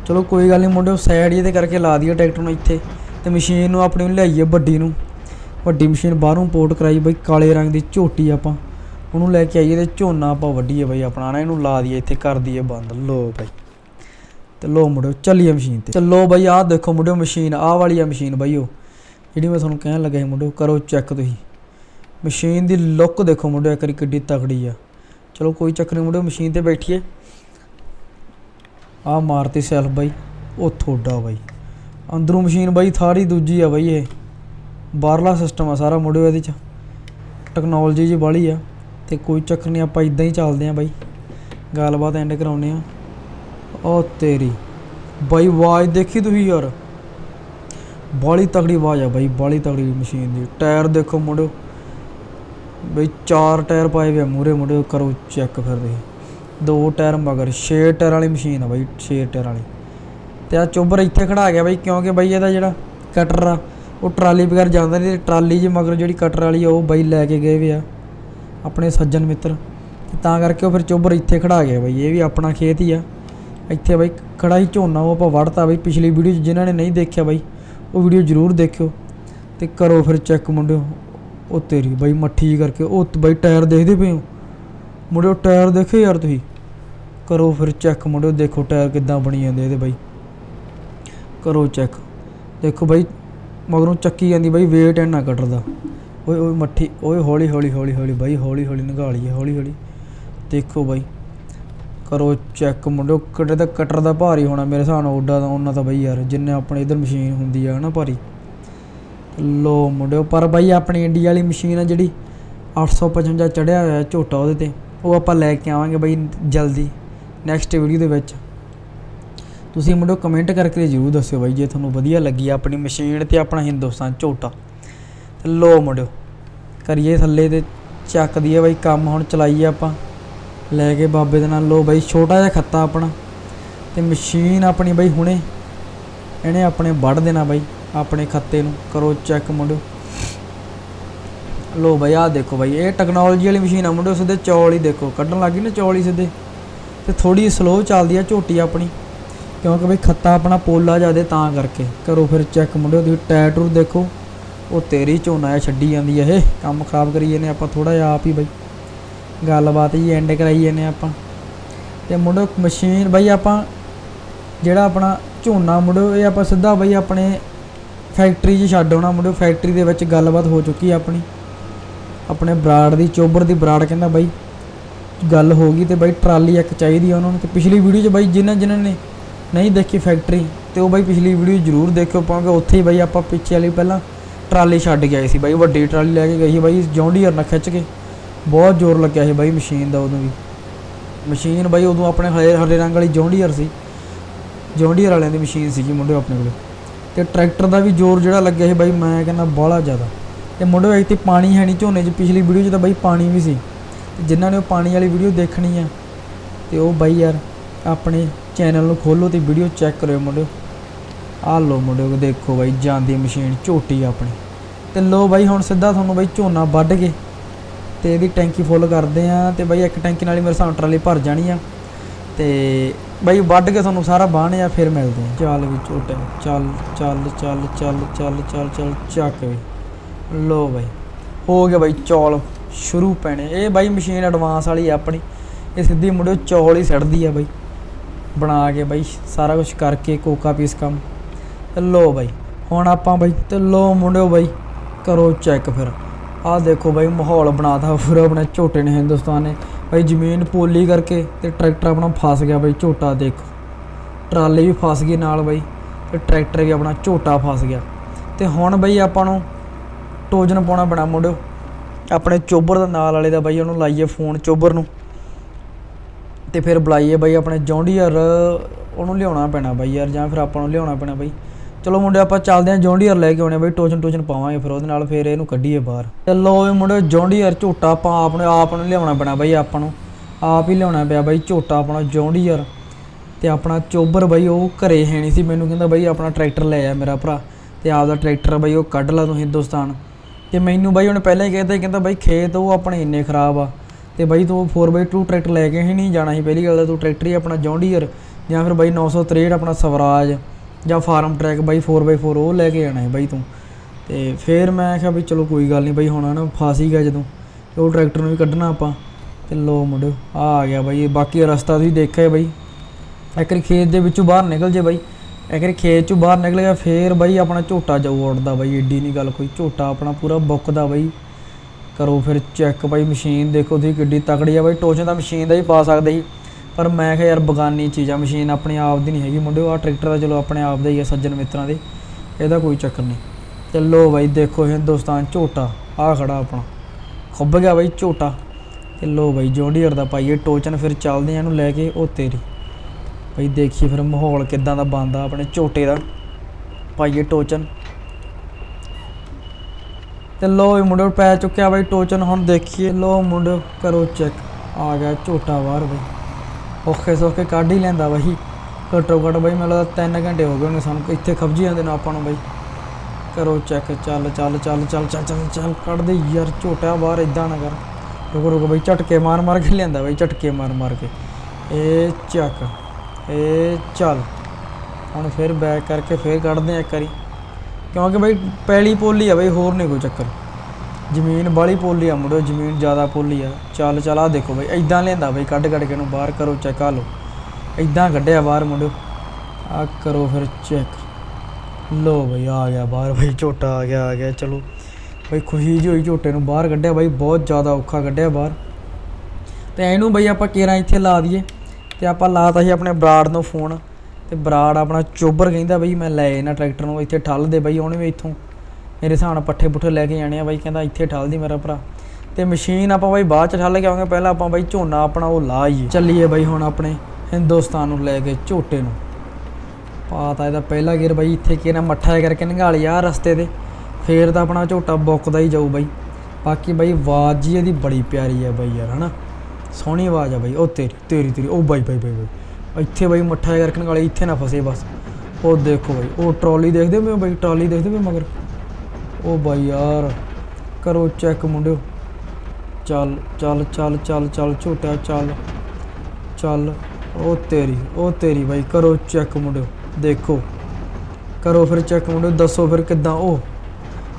ਚਲੋ ਕੋਈ ਗੱਲ ਨਹੀਂ ਮੁੰਡਿਓ ਸਾਈਡ ਇਹਦੇ ਕਰਕੇ ਲਾ ਦਈਏ ਟਰੈਕਟਰ ਨੂੰ ਇੱਥੇ। ਤੇ ਮਸ਼ੀਨ ਨੂੰ, ਆਪਣੀ ਨੂੰ ਲਿਆਈਏ, ਵੱਡੀ ਨੂੰ। ਵੱਡੀ ਮਸ਼ੀਨ ਬਾਹਰੋਂ ਇੰਪੋਰਟ ਕਰਾਈ ਬਈ, ਕਾਲੇ ਰੰਗ ਦੀ ਝੋਟੀ ਆਪਾਂ। ਉਹਨੂੰ ਲੈ ਕੇ ਆਈਏ ਤੇ ਝੋਨਾ ਆਪਾਂ ਵੱਢੀਏ ਬਾਈ, ਆਪਣਾ ਨਾ ਇਹਨੂੰ ਲਾ ਦਈਏ, ਇੱਥੇ ਕਰ ਦਈਏ ਬੰਦ। ਲੋ ਬਾਈ। ਤੇ ਲੋ ਮੁੜਿਓ ਚੱਲੀਏ ਮਸ਼ੀਨ ਤੇ। ਚੱਲੋ ਬਾਈ, ਆਹ ਦੇਖੋ ਮੁੜਿਓ ਮਸ਼ੀਨ, ਆਹ ਵਾਲੀ ਆ ਮਸ਼ੀਨ ਬਾਈ ਉਹ। ਜਿਹੜੀ ਮੈਂ ਤੁਹਾਨੂੰ ਕਹਿਣ ਲੱਗਾ ਸੀ ਮੁੰਡਿਓ, ਕਰੋ ਚੈੱਕ ਤੁਸੀਂ। ਮਸ਼ੀਨ ਦੀ ਲੁੱਕ ਦੇਖੋ ਮੁੰਡਿਓ, ਇੱਕ ਵਾਰੀ ਕਿੱਡੀ ਤਕੜੀ ਆ। ਚਲੋ ਕੋਈ ਚੱਕਰ ਨਹੀਂ ਮੁੰਡਿਓ, ਮਸ਼ੀਨ ਤੇ ਬੈਠੀਏ। ਆਹ ਮਾਰਤੀ ਸੈਲਫ ਬਾਈ, ਉਹ ਥੋੜਾ ਬਾਈ। ਅੰਦਰੋਂ ਮਸ਼ੀਨ ਬਾਈ ਥਾੜੀ ਦੂਜੀ ਆ ਬਾਈ ਇਹ। ਬਾਹਰਲਾ ਸਿਸਟਮ ਆ ਸਾਰਾ ਮੁੰਡਿਓ ਇਹਦੇ ਚ। ਟੈਕਨੋਲੋਜੀ ਜੀ ਬਾਹਲੀ ਆ ਤੇ ਕੋਈ ਚੱਕਰ ਨਹੀਂ, ਆਪਾਂ ਇਦਾਂ ਹੀ ਚੱਲਦੇ ਆ ਬਾਈ। ਗੱਲਬਾਤ ਐਂਡ ਕਰਾਉਨੇ ਆ। ਉਹ ਤੇਰੀ, ਬਾਈ ਆਵਾਜ਼ ਦੇਖੀ ਤੁਸੀਂ ਯਾਰ? ਬਾਲੀ ਤਗੜੀ ਆਵਾਜ਼ ਆ ਬਾਈ ਬਾਲੀ ਤਗੜੀ ਮਸ਼ੀਨ ਦੀ। ਟਾਇਰ ਦੇਖੋ ਮੁੰਡਿਓ। ਬਈ ਚਾਰ ਟਾਇਰ ਪਾਏ ਵੇ ਮੂਰੇ ਮੁੰਡੇ ਕਰੋ ਚੈੱਕ ਫਿਰ ਤੁਸੀਂ। ਦੋ ਟਾਇਰ ਮਗਰ 6 ਟਾਇਰ ਵਾਲੀ ਮਸ਼ੀਨ ਆ ਬਾਈ 6 ਟਾਇਰ ਵਾਲੀ। ਤੇ ਆ ਚੋਬਰ ਇੱਥੇ ਖੜਾ ਗਿਆ ਬਾਈ, ਕਿਉਂਕਿ ਬਾਈ ਇਹਦਾ ਜਿਹੜਾ ਕਟਰ ਆ ਉਹ ਟਰਾਲੀ ਬਗੈਰ ਜਾਂਦਾ ਨਹੀਂ ਤੇ ਟਰਾਲੀ ਜੀ ਮਗਰ ਜਿਹੜੀ ਕਟਰ ਵਾਲੀ ਆ, ਉਹ ਬਾਈ ਲੈ ਕੇ ਗਏ ਵੇ ਆ, ਆਪਣੇ ਸੱਜਣ ਮਿੱਤਰ। ਤੇ ਤਾਂ ਕਰਕੇ ਉਹ ਫਿਰ ਚੋਬਰ ਇੱਥੇ ਖੜਾ ਗਿਆ ਬਾਈ, ਇਹ ਵੀ ਆਪਣਾ ਖੇਤ ਹੀ ਆ। ਇੱਥੇ ਬਾਈ ਖੜਾ ਹੀ ਝੋਨਾ ਉਹ ਆਪਾਂ ਵੜਤਾ ਬਾਈ, ਪਿਛਲੀ ਵੀਡੀਓ 'ਚ ਜਿਨ੍ਹਾਂ ਨੇ ਨਹੀਂ ਦੇਖਿਆ ਬਾਈ, ਉਹ ਵੀਡੀਓ ਜ਼ਰੂਰ ਦੇਖਿਓ। ਤੇ ਕਰੋ ਫਿਰ ਚੈੱਕ ਮੁੰਡਿਓ, ਉਹ ਤੇਰੀ ਬਾਈ ਮੱਠੀ ਜਿਹੀ ਕਰਕੇ, ਉਹ ਤੇ ਬਾਈ ਟਾਇਰ ਦੇਖਦੇ ਪਏ ਹੋ? ਮੁੰਡਿਓ ਟਾਇਰ ਦੇਖੇ ਯਾਰ ਤੁਸੀਂ? ਕਰੋ ਫਿਰ ਚੈੱਕ ਮੁੰਡਿਓ, ਦੇਖੋ ਟਾਇਰ ਕਿੱਦਾਂ ਬਣੀ ਜਾਂਦੇ ਇਹਦੇ ਬਾਈ। ਕਰੋ ਚੈੱਕ ਦੇਖੋ ਬਾਈ ਮਗਰੋਂ ਚੱਕੀ ਜਾਂਦੀ ਬਾਈ ਵੇਟ ਇੰਨਾ ਕਟਰ ਦਾ ਓਏ ਓਏ ਮੱਠੀ, ਓਏ ਹੌਲੀ ਹੌਲੀ ਹੌਲੀ ਹੌਲੀ ਬਾਈ, ਹੌਲੀ ਹੌਲੀ ਨਿਗਾਲੀਏ ਹੌਲੀ ਹੌਲੀ। ਦੇਖੋ ਬਾਈ, ਕਰੋ ਚੈੱਕ ਮੁੰਡਿਓ ਕਿਤੇ ਤਾਂ ਕਟਰ ਦਾ ਭਾਰੀ ਹੋਣਾ ਮੇਰੇ ਹਿਸਾਬ ਨਾਲ ਓਡਾ ਦਾ ਉਹਨਾਂ ਤਾਂ ਬਾਈ ਯਾਰ, ਜਿੰਨੇ ਆਪਣੇ ਇਧਰ ਮਸ਼ੀਨ ਹੁੰਦੀ ਆ ਨਾ ਭਾਰੀ। ਲੋ ਮੁੰਡਿਓ, ਪਰ ਬਾਈ ਆਪਣੀ ਇੰਡੀਆ ਵਾਲੀ ਮਸ਼ੀਨ ਆ ਜਿਹੜੀ 855 ਚੜਿਆ ਹੋਇਆ ਝੋਟਾ ਉਹਦੇ ਤੇ, ਉਹ ਆਪਾਂ ਲੈ ਕੇ ਆਵਾਂਗੇ ਬਾਈ ਜਲਦੀ ਨੈਕਸਟ ਵੀਡੀਓ ਦੇ ਵਿੱਚ। ਤੁਸੀਂ ਮੁੰਡਿਓ ਕਮੈਂਟ ਕਰਕੇ ਜ਼ਰੂਰ ਦੱਸਿਓ ਬਾਈ, ਜੇ ਤੁਹਾਨੂੰ ਵਧੀਆ ਲੱਗੀ ਆਪਣੀ ਮਸ਼ੀਨ ਤੇ ਆਪਣਾ ਹਿੰਦੁਸਤਾਨ ਝੋਟਾ। ਤੇ ਲੋ ਮੁੰਡਿਓ, ਕਰੀਏ ਥੱਲੇ ਤੇ ਚੱਕ ਦਈਏ ਬਾਈ ਕੰਮ, ਹੁਣ ਚਲਾਈਏ ਆਪਾਂ। ਲੈ ਕੇ ਬਾਬੇ ਦੇ ਨਾਲ ਲੋ ਬਾਈ ਛੋਟਾ ਜਿਹਾ ਖੱਤਾ ਆਪਣਾ। ਤੇ ਮਸ਼ੀਨ ਆਪਣੀ ਬਾਈ ਹੁਣੇ, ਇਹਨੇ ਆਪਣੇ ਵੱਢ ਦੇਣਾ ਬਾਈ, ਆਪਣੇ ਖੱਤੇ ਨੂੰ। ਕਰੋ ਚੈੱਕ ਮੁੰਡਿਓ। ਲੋ ਬਾਈ, ਆਹ ਦੇਖੋ ਬਾਈ, ਇਹ ਟੈਕਨੋਲੋਜੀ ਵਾਲੀ ਮਸ਼ੀਨ ਆ ਮੁੰਡਿਓ, ਸਿੱਧੇ ਚੌਲ ਹੀ ਦੇਖੋ। ਕੱਢਣ ਲੱਗੀ ਨਾ ਚੌਲ ਹੀ ਸਿੱਧੇ। ਤੇ ਥੋੜੀ ਸਲੋ ਚੱਲਦੀ ਆ ਝੋਟੀ ਆਪਣੀ। ਕਿਉਂਕਿ ਬਈ ਖੱਤਾ ਆਪਣਾ ਪੋਲਾ ਜਿਆਦੇ ਤਾਂ ਕਰਕੇ। ਕਰੋ ਫਿਰ ਚੈੱਕ ਮੁੰਡਿਓ ਤੁਸੀਂ ਟਾਇਰ ਟੂਰ ਦੇਖੋ। ਉਹ ਤੇਰੀ ਝੋਨਾ ਆ ਛੱਡੀ ਜਾਂਦੀ ਆ ਇਹ। ਕੰਮ ਖਰਾਬ ਕਰੀ ਜਾਂਦੇ ਆਪਾਂ ਥੋੜਾ ਜਿਹਾ ਆਪ ਹੀ ਬਈ। ਗੱਲਬਾਤ ਹੀ ਐਂਡ ਕਰਾਈ ਜਾਂਦੇ ਆਪਾਂ। ਤੇ ਮੁੰਡਿਓ ਮਸ਼ੀਨ ਬਈ ਆਪਾਂ ਜਿਹੜਾ ਆਪਣਾ ਝੋਨਾ ਮੁੰਡਿਓ ਇਹ ਆਪਾਂ ਸਿੱਧਾ ਬਈ ਆਪਣੇ ਫੈਕਟਰੀ 'ਚ ਛੱਡ ਆਉਣਾ ਮੁੰਡਿਓ ਫੈਕਟਰੀ ਦੇ ਵਿੱਚ ਗੱਲਬਾਤ ਹੋ ਚੁੱਕੀ ਆਪਣੀ। ਆਪਣੇ ਬਰਾੜ ਦੀ ਚੋਬਰ ਦੀ ਬਰਾੜ ਕਹਿੰਦਾ ਬਾਈ, ਗੱਲ ਹੋ ਗਈ ਤੇ ਬਾਈ ਟਰਾਲੀ ਇੱਕ ਚਾਹੀਦੀ ਆ ਉਹਨਾਂ ਨੂੰ। ਤੇ ਪਿਛਲੀ ਵੀਡੀਓ 'ਚ ਬਾਈ ਜਿਨ੍ਹਾਂ ਜਿਨ੍ਹਾਂ ਨੇ ਨਹੀਂ ਦੇਖੀ ਫੈਕਟਰੀ ਤੇ ਉਹ ਬਾਈ ਪਿਛਲੀ ਵੀਡੀਓ ਜ਼ਰੂਰ ਦੇਖਿਓ ਕਿਉਂਕਿ ਉੱਥੇ ਹੀ ਬਾਈ ਆਪਾਂ ਪਿੱਛੇ ਵਾਲੀ ਪਹਿਲਾਂ ਟਰਾਲੀ ਛੱਡ ਕੇ ਆਏ ਸੀ ਬਾਈ, ਵੱਡੀ ਟਰਾਲੀ ਲੈ ਕੇ ਗਈ ਸੀ ਬਾਈ ਜੌਂਡੀਅਰ ਨਾਲ ਖਿੱਚ ਕੇ। ਬਹੁਤ ਜ਼ੋਰ ਲੱਗਿਆ ਸੀ ਬਾਈ ਮਸ਼ੀਨ ਦਾ ਉਦੋਂ ਵੀ। ਮਸ਼ੀਨ ਬਾਈ ਉਦੋਂ ਆਪਣੇ ਹਰੇ ਹਰੇ ਰੰਗ ਵਾਲੀ ਜੌਂਡੀਅਰ ਸੀ। ਜੌਂਡੀਅਰ ਵਾਲਿਆਂ ਦੀ ਮਸ਼ੀਨ ਸੀਗੀ ਮੁੰਡੇ ਆਪਣੇ ਕੋਲ। ਤੇ ਟਰੈਕਟਰ ਦਾ ਵੀ ਜ਼ੋਰ ਜਿਹੜਾ ਲੱਗਿਆ ਸੀ ਬਾਈ, ਮੈਂ ਕਹਿੰਦਾ ਬਾਹਲਾ ਜ਼ਿਆਦਾ। ਤੇ ਮੁੰਡੇ ਇੱਥੇ ਪਾਣੀ ਹੈ ਨਹੀਂ ਝੋਨੇ 'ਚ, ਪਿਛਲੀ ਵੀਡੀਓ 'ਚ ਤਾਂ ਬਾਈ ਪਾਣੀ ਵੀ ਸੀ। ਤੇ ਜਿਨ੍ਹਾਂ ਨੇ ਉਹ ਪਾਣੀ ਵਾਲੀ ਵੀਡੀਓ ਦੇਖਣੀ ਆ, ਤੇ ਉਹ ਬਾਈ ਯਾਰ ਆਪਣੇ ਚੈਨਲ ਨੂੰ ਖੋਲੋ ਤੇ ਵੀਡੀਓ ਚੈੱਕ ਕਰਿਓ ਮੁੰਡਿਓ। ਆਹ ਲੋ ਮੁੰਡਿਓ, ਦੇਖੋ ਬਾਈ ਜਾਂਦੀ ਮਸ਼ੀਨ, ਝੋਟੀ ਆਪਣੀ। ਤੇ ਲੋ ਬਾਈ, ਹੁਣ ਸਿੱਧਾ ਤੁਹਾਨੂੰ ਬਾਈ ਝੋਨਾ ਵੱਢ ਕੇ ਤੇ ਇਹਦੀ ਟੈਂਕੀ ਫੁੱਲ ਕਰਦੇ ਆ ਤੇ ਬਾਈ ਇੱਕ ਟੈਂਕੀ ਨਾਲ ਹੀ ਮੇਰੇ ਹਿਸਾਬ ਟਰਾਲੀ ਭਰ ਜਾਣੀ ਆ। ਤੇ ਬਾਈ ਵੱਢ ਕੇ ਤੁਹਾਨੂੰ ਸਾਰਾ ਬਾਣ ਆ, ਫਿਰ ਮਿਲਦੇ ਆ। ਚੱਲ ਵੀ ਝੋਟੇ ਚੱਲ ਚੱਲ ਚੱਲ ਚੱਲ ਚੱਲ ਚੱਲ ਚੱਲ, ਚੱਕ ਵੀ। ਲੋ ਬਾਈ, ਹੋ ਗਿਆ ਬਾਈ ਚੌਲ, ਸ਼ੁਰੂ ਪੈਣੇ। ਇਹ ਬਾਈ ਮਸ਼ੀਨ ਐਡਵਾਂਸ ਵਾਲੀ ਆ ਆਪਣੀ। ਇਹ ਸਿੱਧੀ ਮੁੰਡਿਓ ਚੌਲ ਹੀ ਸੜਦੀ ਆ ਬਾਈ। ਬਣਾ ਕੇ ਬਾਈ, ਸਾਰਾ ਕੁਝ ਕਰਕੇ ਕੋਕਾ ਪੀਸ ਕੰਮ। ਤੇ ਲੋ ਬਾਈ, ਹੁਣ ਆਪਾਂ ਬਾਈ, ਤੇ ਲੋ ਮੁੰਡਿਓ ਬਾਈ, ਕਰੋ ਚੈੱਕ ਫਿਰ। ਆਹ ਦੇਖੋ ਬਾਈ, ਮਾਹੌਲ ਬਣਾਤਾ ਪੂਰਾ ਆਪਣੇ ਝੋਟੇ ਨੇ ਹਿੰਦੁਸਤਾਨ ਨੇ। ਬਾਈ ਜ਼ਮੀਨ ਪੋਲੀ ਕਰਕੇ ਤੇ ਟਰੈਕਟਰ ਆਪਣਾ ਫਸ ਗਿਆ ਬਾਈ ਝੋਟਾ, ਦੇਖੋ। ਟਰਾਲੀ ਵੀ ਫਸ ਗਈ ਨਾਲ ਬਾਈ, ਤੇ ਟਰੈਕਟਰ ਵੀ ਆਪਣਾ ਝੋਟਾ ਫਸ ਗਿਆ। ਤੇ ਹੁਣ ਬਾਈ ਆਪਾਂ ਨੂੰ ਟੋਜਨ ਪਾਉਣਾ ਬਣਾ ਮੁੰਡਿਓ। ਆਪਣੇ ਚੋਬਰ ਦਾ ਨਾਲ ਵਾਲੇ ਦਾ ਬਾਈ ਉਹਨੂੰ ਲਾਈਏ ਫੋਨ, ਚੋਬਰ ਨੂੰ। ਤੇ ਫਿਰ ਬੁਲਾਈਏ ਬਾਈ ਆਪਣੇ ਜੌਂਡੀਅਰ ਉਹਨੂੰ ਲਿਆਉਣਾ ਪੈਣਾ ਬਾਈ ਯਾਰ ਜਾਂ ਫਿਰ ਆਪਾਂ ਨੂੰ ਲਿਆਉਣਾ ਪੈਣਾ ਬਾਈ। ਚਲੋ ਮੁੰਡੇ ਆਪਾਂ ਚੱਲਦੇ ਆਂ ਜੌਂਡੀਅਰ ਲੈ ਕੇ ਆਉਣੇ ਬਾਈ ਟੋਚਨ ਟੋਚਨ ਪਾਵਾਂਗੇ ਫਿਰ ਉਹਦੇ ਨਾਲ ਫਿਰ ਇਹਨੂੰ ਕੱਢੀਏ ਬਾਹਰ। ਚਲੋ ਵੀ ਮੁੰਡੇ ਜੌਂਡੀਅਰ ਝੋਟਾ ਆਪਾਂ ਆਪ ਨੂੰ ਆਪ ਨੂੰ ਲਿਆਉਣਾ ਪੈਣਾ ਬਾਈ ਆਪਾਂ ਨੂੰ। ਆਪ ਹੀ ਲਿਆਉਣਾ ਪਿਆ ਬਾਈ ਝੋਟਾ ਆਪਣਾ ਜੌਂਡੀਅਰ ਤੇ ਆਪਣਾ ਚੋਬਰ ਬਾਈ ਉਹ ਘਰੇ ਹੈ ਨਹੀਂ ਸੀ ਮੈਨੂੰ ਕਹਿੰਦਾ ਬਾਈ ਆਪਣਾ ਟਰੈਕਟਰ ਲੈ ਆ ਮੇਰਾ ਭਰਾ। ਤੇ ਆਪਦਾ ਟਰੈਕਟਰ ਬਾਈ ਉਹ ਕੱਢ ਲਾ ਤੂੰ ਹਿੰਦੁਸਤਾਨ। ਤੇ ਮੈਨੂੰ ਬਾਈ ਉਹਨੇ ਪਹਿਲਾਂ ਹੀ ਕਹਿਤਾ ਸੀ, ਕਹਿੰਦਾ ਬਾਈ ਖੇਤ ਉਹ ਆਪਣੇ ਇੰਨੇ ਖਰਾਬ ਆ। ਤੇ ਬਾਈ ਤੂੰ 4x2 ਟਰੈਕਟਰ ਲੈ ਕੇ ਹੀ ਨਹੀਂ ਜਾਣਾ ਸੀ, ਪਹਿਲੀ ਗੱਲ ਤਾਂ ਤੂੰ ਟਰੈਕਟਰ ਹੀ ਆਪਣਾ ਜੌਂਡੀਅਰ ਜਾਂ ਫਿਰ ਬਾਈ 963 ਆਪਣਾ ਸਵਰਾਜ ਜਾਂ ਫਾਰਮ ਟਰੈਕ ਬਾਈ 4x4 ਉਹ ਲੈ ਕੇ ਜਾਣਾ ਹੈ ਬਾਈ ਤੂੰ। ਤੇ ਫਿਰ ਮੈਂ ਕਿਹਾ ਵੀ ਚਲੋ ਕੋਈ ਗੱਲ ਨਹੀਂ ਬਾਈ, ਹੁਣ ਨਾ ਫਸ ਹੀ ਗਿਆ ਜਦੋਂ ਉਹ ਟਰੈਕਟਰ ਨੂੰ ਵੀ ਕੱਢਣਾ ਆਪਾਂ, ਤੇ ਲੋ ਮੁੰਡਿਓ, ਆ ਆ ਗਿਆ ਬਾਈ ਬਾਕੀ ਰਸਤਾ ਤੁਸੀਂ ਦੇਖਿਆ ਬਾਈ। ਇੱਕ ਖੇਤ ਦੇ ਵਿੱਚੋਂ ਬਾਹਰ ਨਿਕਲ ਜੇ ਬਾਈ, ਇੱਕ ਵਾਰੀ ਖੇਤ ਚੋਂ ਬਾਹਰ ਨਿਕਲ ਗਿਆ, ਫੇਰ ਬਾਈ ਆਪਣਾ ਝੋਟਾ ਜਾਊ ਉੱਡਦਾ ਬਾਈ, ਏਡੀ ਨਹੀਂ ਗੱਲ ਕੋਈ, ਝੋਟਾ ਆਪਣਾ ਪੂਰਾ ਬੁੱਕਦਾ ਬਾਈ। ਕਰੋ, ਫਿਰ ਚੈੱਕ ਭਾਈ ਮਸ਼ੀਨ ਦੇਖੋ ਤੁਸੀਂ ਕਿੱਡੀ ਤਕੜੀ ਆ ਬਾਈ। ਟੋਚਨ ਦਾ ਮਸ਼ੀਨ ਦਾ ਹੀ ਪਾ ਸਕਦੇ ਸੀ, ਪਰ ਮੈਂ ਕਿਹਾ ਯਾਰ ਬਗਾਨੀ ਚੀਜ਼ ਆ ਮਸ਼ੀਨ ਆਪਣੇ ਆਪ ਦੀ ਨਹੀਂ ਹੈਗੀ ਮੁੰਡਿਓ ਆ ਟਰੈਕਟਰ ਦਾ ਚਲੋ ਆਪਣੇ ਆਪ ਦਾ ਹੀ ਆ ਸੱਜਣ ਮਿੱਤਰਾਂ ਦੇ, ਇਹਦਾ ਕੋਈ ਚੱਕਰ ਨਹੀਂ। ਚੱਲੋ ਬਾਈ ਦੇਖੋ ਹਿੰਦੁਸਤਾਨ ਝੋਟਾ ਆ ਖੜਾ ਆਪਣਾ, ਖੁੱਬ ਗਿਆ ਬਾਈ ਝੋਟਾ। ਤੇ ਲੋ ਬਾਈ ਜੌਂਡੀਅਰ ਦਾ ਪਾਈਏ ਟੋਚਨ ਫਿਰ ਚੱਲਦੇ ਆ ਇਹਨੂੰ ਲੈ ਕੇ ਉਹ ਤੇਰੀ। ਬਈ ਦੇਖੀਏ ਫਿਰ ਮਾਹੌਲ ਕਿਦਾਂ ਦਾ ਬਣਦਾ ਆਪਣੇ ਝੋਟੇ ਦਾ। ਪਾਈਏ ਟੋਚਨ ਤੇ ਲੋ ਇਹ ਮੁੰਡੇ ਪੈ ਚੁੱਕਿਆ ਬਾਈ ਟੋਚਨ, ਹੁਣ ਦੇਖੀਏ। ਲੋ ਮੁੰਡੇ, ਕਰੋ ਚੈੱਕ ਆ ਗਿਆ ਝੋਟਾ ਬਾਹਰ ਬਈ। ਔਖੇ ਸੌਖੇ ਕੱਢ ਹੀ ਲੈਂਦਾ ਬਾਈ। ਘੱਟੋ ਘੱਟ ਬਈ, ਮੈਨੂੰ ਲੱਗਦਾ 3 ਘੰਟੇ ਹੋ ਗਏ ਨੇ ਸਾਨੂੰ। ਇੱਥੇ ਖਬਜੀ ਜਾਂਦੇ ਨੇ ਆਪਾਂ ਨੂੰ ਬਈ। ਕਰੋ ਚੈੱਕ ਚੱਲ ਚੱਲ ਚੱਲ ਚੱਲ ਚੱਲ ਚੱਲ ਚੱਲ, ਕੱਢ ਦੇ ਯਾਰ ਝੋਟਾ ਬਾਹਰ ਇਦਾਂ ਨਾ ਕਰ। ਰੁਕ ਰੁਕ ਬਈ, ਝਟਕੇ ਮਾਰ ਮਾਰ ਕੇ ਲਿਆਂਦਾ ਬਾਈ, ਝਟਕੇ ਮਾਰ ਮਾਰ ਕੇ। ਇਹ ਚੱਕ, ਇਹ ਚੱਲ। ਹੁਣ ਫਿਰ ਬੈਕ ਕਰਕੇ ਫਿਰ ਕੱਢਦੇ ਆ ਇੱਕ ਵਾਰੀ। ਕਿਉਂਕਿ ਬਈ ਪੈਲੀ ਪੋਲੀ ਆ ਬਈ, ਹੋਰ ਨਹੀਂ ਕੋਈ ਚੱਕਰ। ਜ਼ਮੀਨ ਬਾਲੀ ਪੋਲੀ ਆ ਮੁੰਡੋ ਜ਼ਮੀਨ ਜ਼ਿਆਦਾ ਪੋਲੀ ਆ। ਚੱਲ ਚੱਲ ਆ ਦੇਖੋ ਬਈ ਐਦਾਂ ਲੈਂਦਾ ਬਈ, ਕੱਢ ਕੱਢ ਕੇ ਇਹਨੂੰ ਬਾਹਰ ਕਰੋ ਚੈੱਕ ਆ ਲਓ। ਐਦਾਂ ਕੱਢਿਆ ਬਾਹਰ ਮੁੰਡੋ ਆ ਕਰੋ ਫਿਰ ਚੈੱਕ ਲੋ ਬਈ, ਆ ਗਿਆ ਬਾਹਰ ਬਈ, ਝੋਟਾ ਆ ਗਿਆ ਆ ਗਿਆ, ਚਲੋ। ਬਈ ਖੁਸ਼ੀ ਜਿਹੀ ਹੋਈ ਝੋਟੇ ਨੂੰ ਬਾਹਰ ਕੱਢਿਆ ਬਈ, ਬਹੁਤ ਜ਼ਿਆਦਾ ਔਖਾ ਕੱਢਿਆ ਬਾਹਰ। ਤੇ ਇਹਨੂੰ ਬਈ ਆਪਾਂ ਕੇਰਾਂ ਇੱਥੇ ਲਾ ਦਈਏ। ਤੇ ਆਪਾਂ ਲਾਤਾ ਸੀ ਆਪਣੇ ਬਰਾੜ ਨੂੰ ਫੋਨ। ਤੇ ਬਰਾੜ ਆਪਣਾ ਚੋਬਰ ਕਹਿੰਦਾ ਬਈ ਮੈਂ ਲੈ ਇਹਨਾਂ ਟਰੈਕਟਰ ਨੂੰ, ਇੱਥੇ ਠੱਲ ਦੇ ਬਈ, ਉਹਨੇ ਵੀ ਇੱਥੋਂ ਮੇਰੇ ਹਿਸਾਬ ਨਾਲ ਪੱਠੇ ਪੁੱਠੇ ਲੈ ਕੇ ਜਾਣੇ ਆ ਬਾਈ, ਕਹਿੰਦਾ ਇੱਥੇ ਠੱਲ ਦੀ ਮੇਰਾ ਭਰਾ। ਤੇ ਮਸ਼ੀਨ ਆਪਾਂ ਬਾਈ ਬਾਅਦ ਚ ਠੱਲ ਕੇ ਆਵਾਂਗੇ, ਪਹਿਲਾਂ ਆਪਾਂ ਬਾਈ ਝੋਨਾ ਆਪਣਾ ਉਹ ਲਾਈਏ। ਚੱਲੀਏ ਬਾਈ ਹੁਣ ਆਪਣੇ ਹਿੰਦੁਸਤਾਨ ਨੂੰ ਲੈ ਕੇ ਝੋਟੇ ਨੂੰ। ਪਾਤਾ ਇਹਦਾ ਪਹਿਲਾ ਗੇਰ ਬਾਈ, ਇੱਥੇ ਕਿਹਨਾਂ ਮੱਠਾ ਜਿਹਾ ਕਰਕੇ ਨਿਗਾਲ ਆ ਰਸਤੇ ਤੇ। ਫੇਰ ਤਾਂ ਆਪਣਾ ਝੋਟਾ ਬੁੱਕਦਾ ਹੀ ਜਾਊ ਬਾਈ। ਬਾਕੀ ਬਾਈ ਆਵਾਜ਼ ਜੀ ਇਹਦੀ ਬੜੀ ਪਿਆਰੀ ਹੈ ਬਾਈ ਯਾਰ, ਹਨਾ? ਸੋਹਣੀ ਆਵਾਜ਼ ਆ ਬਾਈ, ਉਹ ਤੇਰੀ ਤੇਰੀ ਤੇਰੀ, ਉਹ ਬਾਈ ਬਾਈ ਬਾਈ ਬਾਈ। ਇੱਥੇ ਬਾਈ ਮੱਠਾ ਜਿਹਾ ਕਰਕੇ ਨਿਗਾਲੇ ਇੱਥੇ ਨਾ ਫਸੇ ਬਸ। ਉਹ ਦੇਖੋ ਬਾਈ, ਉਹ ਟਰਾਲੀ ਦੇਖਦੇ ਹੋ ਬਾਈ? ਟਰਾਲੀ ਦੇਖਦੇ ਹੋ ਮਗਰ? ਉਹ ਬਾਈ ਯਾਰ, ਕਰੋ ਚੈੱਕ ਮੁੰਡਿਓ। ਚੱਲ ਚੱਲ ਚੱਲ ਚੱਲ ਚੱਲ ਝੋਟਾ ਚੱਲ ਚੱਲ। ਉਹ ਤੇਰੀ ਉਹ ਤੇਰੀ ਬਾਈ, ਕਰੋ ਚੈੱਕ ਮੁੰਡਿਓ। ਦੇਖੋ। ਕਰੋ ਫਿਰ ਚੈੱਕ ਮੁੰਡਿਓ, ਦੱਸੋ ਫਿਰ ਕਿੱਦਾਂ ਉਹ।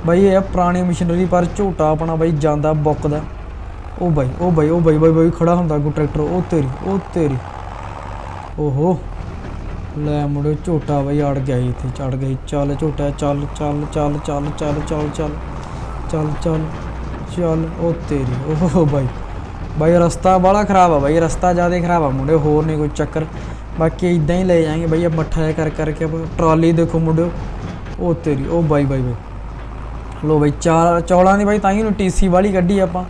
ਬਾਈ ਇਹ ਪੁਰਾਣੀ ਮਸ਼ੀਨਰੀ, ਪਰ ਝੋਟਾ ਆਪਣਾ ਬਾਈ ਜਾਂਦਾ, ਬੁੱਕਦਾ। ਉਹ ਬਾਈ ਉਹ ਬਾਈ ਉਹ ਬਾਈ ਬਾਈ ਬਾਈ, ਖੜਾ ਹੁੰਦਾ ਅੱਗੋਂ ਟਰੈਕਟਰ, ਉਹ ਤੇਰੀ ਉਹ ਤੇਰੀ। ਓਹੋ ਲੈ ਮੁੰਡੇ ਝੋਟਾ ਬਾਈ ਅੜ ਗਿਆ ਇੱਥੇ ਚੜ ਗਈ ਚੱਲ ਝੋਟਾ ਚੱਲ ਚੱਲ ਚੱਲ ਚੱਲ ਚੱਲ ਚੱਲ ਚੱਲ ਚੱਲ ਚੱਲ ਚੱਲ ਉਹ ਤੇਰੀ ਓਹ ਬਾਈ ਬਾਈ ਰਸਤਾ ਬੜਾ ਖਰਾਬ ਆ ਬਾਈ ਰਸਤਾ ਜ਼ਿਆਦਾ ਖਰਾਬ ਆ ਮੁੰਡੇ ਹੋਰ ਨਹੀਂ ਕੋਈ ਚੱਕਰ ਬਾਕੀ ਇਦਾਂ ਹੀ ਲੈ ਜਾਾਂਗੇ ਬਾਈ ਆ ਮੱਠਾ ਜਿਹਾ ਕਰ ਕਰਕੇ ਆਪਾਂ ਟਰਾਲੀ ਦੇਖੋ ਮੁੰਡਿਓ ਉਹ ਤੇਰੀ ਉਹ ਬਾਈ ਬਾਈ ਬਾਈ ਲੋ ਬਾਈ ਚਾਰ ਚੌਲਾਂ ਦੀ ਬਾਈ ਤਾਂ ਹੀ ਨੂੰ ਟੀਸੀ ਵਾਲੀ ਕੱਢੀ ਆਪਾਂ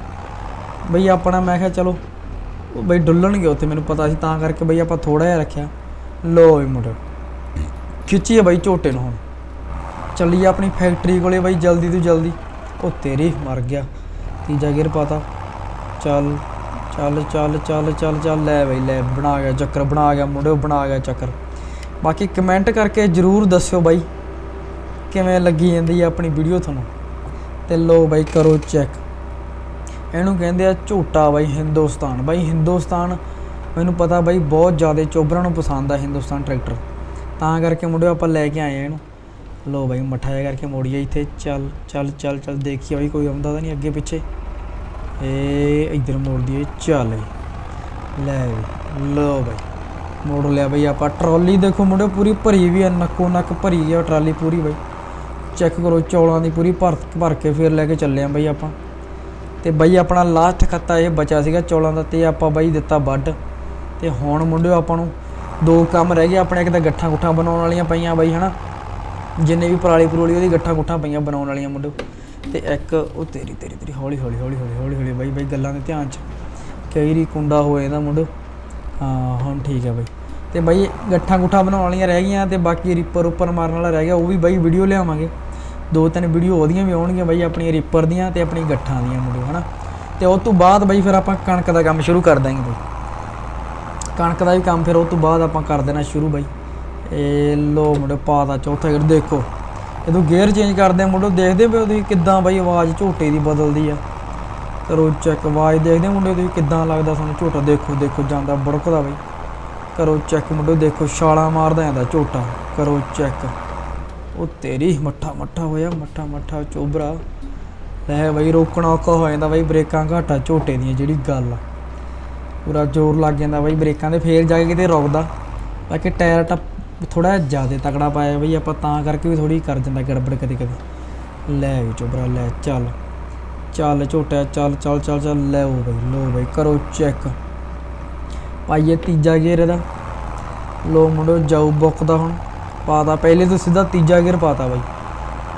ਬਈ ਆਪਣਾ ਮੈਂ ਕਿਹਾ ਚਲੋ ਉਹ ਬਈ ਡੁੱਲਣਗੇ ਉੱਥੇ, ਮੈਨੂੰ ਪਤਾ ਸੀ, ਤਾਂ ਕਰਕੇ ਬਈ ਆਪਾਂ ਥੋੜਾ ਜਿਹਾ ਰੱਖਿਆ। ਲੋ ਵੀ ਮੁੰਡੇ ਖਿੱਚੀਏ ਬਾਈ ਝੋਟੇ ਨੂੰ ਹੁਣ। ਚੱਲੀਏ ਆਪਣੀ ਫੈਕਟਰੀ ਕੋਲੇ ਬਾਈ ਜਲਦੀ ਤੋਂ ਜਲਦੀ। ਉਹ ਤੇਰੀ ਮਰ ਗਿਆ, ਤੀਜਾ ਗੇਰ ਪਾਤਾ ਚੱਲ ਚੱਲ ਚੱਲ ਚੱਲ ਚੱਲ ਚੱਲ, ਲੈ ਬਈ, ਲੈ, ਬਣਾ ਗਿਆ ਚੱਕਰ, ਬਣਾ ਗਿਆ ਮੁੰਡਿਓ, ਬਣਾ ਗਿਆ ਚੱਕਰ। ਬਾਕੀ ਕਮੈਂਟ ਕਰਕੇ ਜਰੂਰ ਦੱਸਿਓ ਬਾਈ, ਕਿਵੇਂ ਲੱਗੀ ਜਾਂਦੀ ਹੈ ਆਪਣੀ ਵੀਡੀਓ ਤੁਹਾਨੂੰ। ਤੇ ਲੋ ਬਾਈ ਕਰੋ ਚੈੱਕ ਇਹਨੂੰ ਕਹਿੰਦੇ ਆ ਝੋਟਾ ਬਾਈ ਹਿੰਦੁਸਤਾਨ। ਬਾਈ ਹਿੰਦੁਸਤਾਨ, ਮੈਨੂੰ ਪਤਾ ਬਾਈ ਬਹੁਤ ਜ਼ਿਆਦਾ ਚੋਬਰਾਂ ਨੂੰ ਪਸੰਦ ਆ ਹਿੰਦੁਸਤਾਨ ਟਰੈਕਟਰ। ਤਾਂ ਕਰਕੇ ਮੁੰਡਿਓ ਆਪਾਂ ਲੈ ਕੇ ਆਏ ਆ ਇਹਨੂੰ। ਲੋ ਬਾਈ ਮੱਠਾ ਜਿਹਾ ਕਰਕੇ ਮੋੜੀਏ ਇੱਥੇ। ਚੱਲ ਚੱਲ ਚੱਲ ਚੱਲ, ਦੇਖੀਏ ਬਾਈ ਕੋਈ ਆਉਂਦਾ ਤਾਂ ਨਹੀਂ ਅੱਗੇ ਪਿੱਛੇ। ਇਹ ਇੱਧਰ ਮੋੜ ਦਈਏ। ਚੱਲ ਲੈ ਬਈ ਲੋ ਬਾਈ। ਮੋੜ ਲਿਆ ਬਾਈ ਆਪਾਂ। ਟਰਾਲੀ ਦੇਖੋ ਮੁੰਡੇ ਪੂਰੀ ਭਰੀ ਵੀ ਆ, ਨੱਕੋ ਨੱਕ ਭਰੀ ਆ ਟਰਾਲੀ ਪੂਰੀ ਬਾਈ। ਚੈੱਕ ਕਰੋ ਚੌਲਾਂ ਦੀ ਪੂਰੀ ਭਰ ਭਰ ਕੇ ਫਿਰ ਲੈ ਕੇ ਚੱਲੇ ਆ ਬਾਈ ਆਪਾਂ। ਤੇ ਬਈ ਆਪਣਾ ਲਾਸਟ ਖੱਤਾ ਇਹ ਬਚਾ ਸੀਗਾ ਚੌਲਾਂ ਦਾ ਤੇ ਆਪਾਂ ਬਾਈ ਦਿੱਤਾ ਵੱਢ। ਤੇ ਹੁਣ ਮੁੰਡਿਓ ਆਪਾਂ ਨੂੰ ਦੋ ਕੰਮ ਰਹਿ ਗਏ, ਆਪਣੇ ਇੱਕ ਤਾਂ ਗੱਠਾਂ ਗੁੱਠਾਂ ਬਣਾਉਣ ਵਾਲੀਆਂ ਪਈਆਂ ਬਈ, ਹਨਾ? ਜਿੰਨੇ ਵੀ ਪਰਾਲੀ ਪਰੋਲੀ ਉਹਦੀ ਗੱਠਾਂ ਗੁੱਠਾਂ ਪਈਆਂ ਬਣਾਉਣ ਵਾਲੀਆਂ ਮੁੰਡਿਓ। ਤੇ ਇੱਕ, ਉਹ ਤੇਰੀ ਤੇਰੀ ਤੇਰੀ, ਹੌਲੀ ਹੌਲੀ ਹੌਲੀ ਹੌਲੀ ਹੌਲੀ ਹੌਲੀ ਬਾਈ ਬਾਈ ਗੱਲਾਂ ਦੇ ਧਿਆਨ ਚ। ਕਈ ਰੀ ਕੁੰਡਾ ਹੋ ਜਾਂਦਾ ਮੁੰਡਿਓ। ਹਾਂ, ਹੁਣ ਠੀਕ ਹੈ ਬਾਈ। ਤੇ ਬਾਈ ਗੱਠਾਂ ਗੁੱਠਾਂ ਬਣਾਉਣ ਵਾਲੀਆਂ ਰਹਿ ਗਈਆਂ ਤੇ ਬਾਕੀ ਰੀਪਰ ਉੱਪਰ ਮਾਰਨ ਵਾਲਾ ਰਹਿ ਗਿਆ, ਉਹ ਵੀ ਬਾਈ ਵੀਡੀਓ ਲਿਆਵਾਂਗੇ। ਦੋ ਤਿੰਨ ਵੀਡੀਓ ਉਹਦੀਆਂ ਵੀ ਆਉਣਗੀਆਂ ਬਾਈ ਆਪਣੀ ਰੀਪਰ ਦੀਆਂ ਤੇ ਆਪਣੀ ਗੱਠਾਂ ਦੀਆਂ ਮੁੰਡਿਓ, ਹਨਾ? ਤੇ ਉਸ ਤੋਂ ਬਾਅਦ ਬਾਈ ਫਿਰ ਆਪਾਂ ਕਣਕ ਦਾ ਕੰਮ ਸ਼ੁਰੂ ਕਰ ਦਾਂਗੇ ਬਾਈ। ਕਣਕ ਦਾ ਵੀ ਕੰਮ ਫਿਰ ਉਹ ਤੋਂ ਬਾਅਦ ਆਪਾਂ ਕਰ ਦੇਣਾ ਸ਼ੁਰੂ ਬਾਈ। ਇਹ ਲੋ ਮੁੰਡੇ ਪਾ ਦਾ ਚੌਥਾ ਗੇਅਰ, ਦੇਖੋ। ਜਦੋਂ ਗੇਅਰ ਚੇਂਜ ਕਰਦੇ ਆ ਮੁੰਡੇ ਦੇਖਦੇ ਪਏ ਹੋ ਤੁਸੀਂ ਕਿੱਦਾਂ ਬਾਈ ਆਵਾਜ਼ ਝੋਟੇ ਦੀ ਬਦਲਦੀ ਆ। ਕਰੋ ਚੈੱਕ ਆਵਾਜ਼ ਦੇਖਦੇ ਮੁੰਡੇ ਤੁਸੀਂ ਕਿੱਦਾਂ ਲੱਗਦਾ ਤੁਹਾਨੂੰ ਝੋਟਾ? ਦੇਖੋ ਦੇਖੋ, ਜਾਂਦਾ ਬੜਕਦਾ ਬਾਈ। ਕਰੋ ਚੈੱਕ ਮੁੰਡੋ ਦੇਖੋ, ਛਾਲਾਂ ਮਾਰਦਾ ਜਾਂਦਾ ਝੋਟਾ। ਕਰੋ ਚੈੱਕ ਉਹ ਤੇਰੀ ਮੱਠਾ ਮੱਠਾ ਹੋਇਆ, ਮੱਠਾ ਮੱਠਾ ਚੋਬਰਾ। ਲੈ ਬਾਈ, ਰੋਕਣਾ ਔਖਾ ਹੋ ਜਾਂਦਾ ਬਾਈ, ਬ੍ਰੇਕਾਂ ਘਾਟਾ ਝੋਟੇ ਦੀਆਂ ਜਿਹੜੀ ਗੱਲ ਆ। ਪੂਰਾ ਜ਼ੋਰ ਲੱਗ ਜਾਂਦਾ ਬਈ, ਬ੍ਰੇਕਾਂ ਦੇ ਫੇਲ ਜਾ ਕੇ ਕਿਤੇ ਰੁਕਦਾ। ਬਾਕੀ ਟਾਇਰ ਟੱਪ ਥੋੜਾ ਜ਼ਿਆਦਾ ਤਕੜਾ ਪਾਇਆ ਬਈ, ਆਪਾਂ ਤਾਂ ਕਰਕੇ ਵੀ ਥੋੜੀ ਕਰ ਜਾਂਦਾ ਗੜਬੜ ਕਦੇ ਕਦੇ ਲੈ ਵੀ ਚੋਬਰਾ, ਲੈ ਚੱਲ। ਚੱਲ ਝੋਟਾ ਚੱਲ ਚੱਲ ਚੱਲ ਚੱਲ, ਲੈ ਉਹ ਬਈ ਲੋ ਬਈ, ਕਰੋ ਚੈੱਕ। ਪਾਈਏ ਤੀਜਾ ਗੇਅਰ ਇਹਦਾ। ਲੋ ਮੁੰਡੋ, ਜਾਊ ਬੁੱਕਦਾ ਹੁਣ। ਪਾਤਾ। ਪਹਿਲੇ ਤੋਂ ਸਿੱਧਾ ਤੀਜਾ ਗੇਅਰ ਪਾਤਾ ਬਾਈ।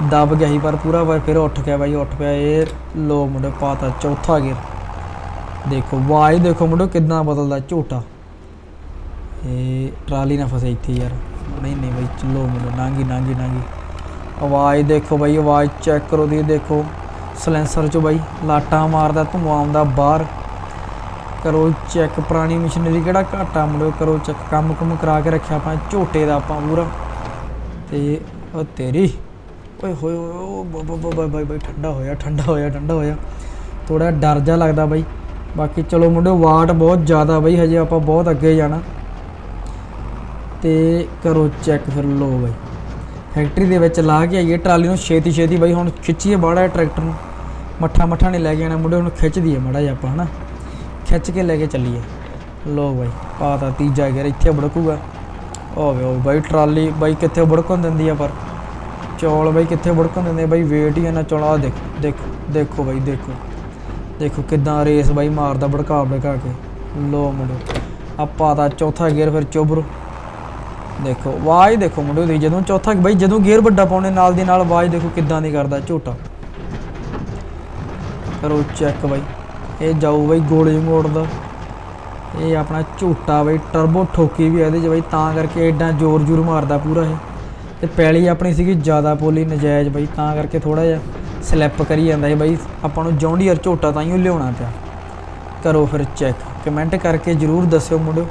ਦਬ ਗਿਆ ਸੀ ਪਰ ਪੂਰਾ ਵਾਰ ਫਿਰ ਉੱਠ ਗਿਆ ਬਾਈ, ਉੱਠ ਪਿਆ ਇਹ। ਲੋ ਮੁੰਡੇ ਪਾਤਾ ਚੌਥਾ ਗੇਅਰ ਦੇਖੋ ਵਾਈ ਦੇਖੋ ਮੁੰਡੋ ਕਿੰਨਾ ਬਦਲਦਾ ਝੋਟਾ। ਇਹ ਟਰਾਲੀ ਨਾ ਫਸੇ ਇੱਥੇ ਯਾਰ। ਨਹੀਂ ਨਹੀਂ ਬਾਈ, ਚਲੋ ਮੁੰਡੇ, ਨਾਂਗੀ ਨਾਂਗੀ ਨਾਂਗੀ। ਆਵਾਜ਼ ਦੇਖੋ ਬਾਈ, ਆਵਾਜ਼ ਚੈੱਕ ਕਰੋ ਦੀ, ਦੇਖੋ। ਸਲੈਂਸਰ ਚੋਂ ਬਾਈ, ਲਾਟਾਂ ਮਾਰਦਾ, ਧੂਆਂ ਆਉਂਦਾ ਬਾਹਰ। ਕਰੋ ਚੈੱਕ ਪੁਰਾਣੀ ਮਸ਼ੀਨਰੀ ਕਿਹੜਾ ਘਾਟਾ ਮੁੰਡੋ, ਕਰੋ ਚੈੱਕ ਕੰਮ ਕੁਮ ਕਰਾ ਕੇ ਰੱਖਿਆ ਆਪਾਂ, ਝੋਟੇ ਦਾ ਆਪਾਂ ਪੂਰਾ। ਤੇ ਉਹ ਤੇਰੀ, ਓਏ ਹੋਏ ਹੋਏ, ਓ ਬਾਈ ਬਾਈ ਠੰਡਾ ਹੋਇਆ ਠੰਡਾ ਹੋਇਆ ਠੰਡਾ ਹੋਇਆ। ਥੋੜਾ ਡਰ ਜਾ ਲੱਗਦਾ ਬਾਈ। ਬਾਕੀ ਚਲੋ ਮੁੰਡੇ ਵਾਟ ਬਹੁਤ ਜ਼ਿਆਦਾ ਬਾਈ, ਹਜੇ ਆਪਾਂ ਬਹੁਤ ਅੱਗੇ ਜਾਣਾ। ਤੇ ਕਰੋ ਚੈੱਕ ਫਿਰ ਲੋ ਬਾਈ। ਫੈਕਟਰੀ ਦੇ ਵਿੱਚ ਲਾ ਕੇ ਆਈਏ, ਟਰਾਲੀ ਨੂੰ ਛੇਤੀ ਛੇਤੀ ਬਾਈ, ਹੁਣ ਖਿੱਚੀਏ ਬਾੜਾ ਟਰੈਕਟਰ ਨੂੰ। ਮੱਠਾ ਮੱਠਾ ਨਹੀਂ ਲੈ ਕੇ ਆਣਾ ਮੁੰਡੇ ਹੁਣ ਖਿੱਚ ਦਈਏ ਮੜਾ ਜਿਹਾ ਆਪਾਂ, ਹਨਾ। ਖਿੱਚ ਕੇ ਲੈ ਕੇ ਚੱਲੀਏ। ਲੋ ਬਾਈ ਪਾਤਾ ਤੀਜਾ ਗੇਰ ਇੱਥੇ ਬੜਕੂਗਾ। ਓਵੇ ਉਹ ਬਾਈ, ਟਰਾਲੀ ਬਾਈ ਕਿੱਥੇ ਬੜਕਣ ਦਿੰਦੀ ਆ ਪਰ। ਚੌਲ ਬਾਈ ਕਿੱਥੇ ਬੜਕਣ ਦਿੰਦੇ ਆ? ਬਾਈ ਵੇਟ ਹੀ ਇਹਨਾਂ ਚੌਲਾਂ ਆਹ ਦੇਖੋ ਦੇਖੋ ਬਾਈ, ਦੇਖੋ। ਦੇਖੋ ਕਿਦਾਂ ਰੇਸ ਬਾਈ ਮਾਰਦਾ ਭੜਕਾ ਭੜਕਾ ਕੇ। ਲੋ ਮੁੰਡੇ, ਆਪਾਂ ਤਾਂ ਚੌਥਾ ਗੇਅਰ ਫਿਰ ਚੁਬਰ ਦੇਖੋ, ਆਵਾਜ਼ ਦੇਖੋ ਮੁੰਡੇ ਦੀ, ਜਦੋਂ ਚੌਥਾ ਬਾਈ, ਜਦੋਂ ਗੇਅਰ ਵੱਡਾ ਪਾਉਣੇ ਨਾਲ ਦੀ ਨਾਲ ਆਵਾਜ਼ ਦੇਖੋ ਕਿਦਾਂ ਦੀ ਕਰਦਾ, ਝੋਟਾ। ਕਰੋ ਚੈੱਕ ਬਾਈ, ਇਹ ਜਾਊ ਬਾਈ ਗੋਲੇ ਮੋੜਦਾ ਇਹ ਆਪਣਾ ਝੋਟਾ ਬਾਈ ਟਰਬੋ ਠੋਕੀ ਵੀ ਇਹਦੇ 'ਚ ਬਾਈ, ਤਾਂ ਕਰਕੇ ਐਡਾ ਜ਼ੋਰ ਜ਼ੋਰ ਮਾਰਦਾ ਪੂਰਾ ਇਹ। ਤੇ ਪੈਲੀ ਆਪਣੀ ਸੀਗੀ ਜ਼ਿਆਦਾ ਪੋਲੀ, ਨਜਾਇਜ਼ ਬਈ, ਤਾਂ ਕਰਕੇ ਥੋੜਾ ਜਿਹਾ ਸਲਿੱਪ ਕਰੀ ਜਾਂਦਾ ਸੀ ਬਈ। ਆਪਾਂ ਨੂੰ ਜੌਂਡੀਅਰ ਝੋਟਾ ਤਾਂ ਹੀ ਲਿਆਉਣਾ ਪਿਆ। ਕਰੋ ਫਿਰ ਚੈੱਕ ਕਮੈਂਟ ਕਰਕੇ ਜਰੂਰ ਦੱਸਿਓ ਮੁੰਡਿਓ।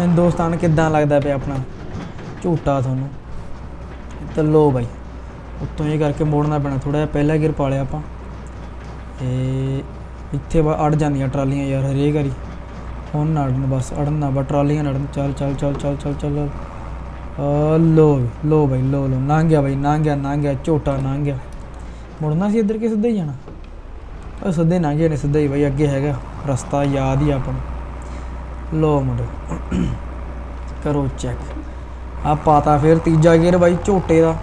ਹਿੰਦੁਸਤਾਨ ਕਿੱਦਾਂ ਲੱਗਦਾ ਪਿਆ ਆਪਣਾ ਝੂਟਾ ਤੁਹਾਨੂੰ? ਤੇ ਲੋ ਬਾਈ, ਉੱਤੋਂ ਇਹ ਕਰਕੇ ਮੋੜਨਾ ਪੈਣਾ ਥੋੜਾ ਜਿਹਾ ਪਹਿਲਾਂ ਗੇਅਰ ਪਾ ਲਿਆ ਆਪਾਂ। ਤੇ ਇੱਥੇ ਅੜ ਜਾਂਦੀਆਂ ਟਰਾਲੀਆਂ ਯਾਰ, ਹਰੇਕ ਵਾਰੀ। ਹੁਣ ਨਾ ਅੜਨ ਬਸ ਅੜਨ ਨਾ, ਬਸ ਟਰਾਲੀਆਂ ਨਾ ਅੜਨ ਚੱਲ ਚੱਲ ਚੱਲ ਚੱਲ ਚੱਲ ਚੱਲ। ਲੋ ਲੋ ਬਾਈ, ਲੋ ਲੋ ਲੰਘ ਗਿਆ ਬਾਈ ਲੰਘ ਗਿਆ ਲੰਘ ਗਿਆ ਝੋਟਾ ਲੰਘ ਗਿਆ ਮੁੜਨਾ ਸੀ ਇੱਧਰ ਕਿ ਸਿੱਧਾ ਹੀ ਜਾਣਾ? ਉਹ ਸਿੱਧੇ ਲੰਘ ਗਏ ਨੇ, ਸਿੱਧਾ ਹੀ ਬਾਈ, ਅੱਗੇ ਹੈਗਾ ਰਸਤਾ, ਯਾਦ ਹੀ ਆਪਾਂ ਨੂੰ। ਲੋ ਮੁੰਡੇ ਕਰੋ ਚੈੱਕ ਆ ਪਾਤਾ ਫਿਰ ਤੀਜਾ ਗੇਅਰ ਬਾਈ ਝੋਟੇ ਦਾ।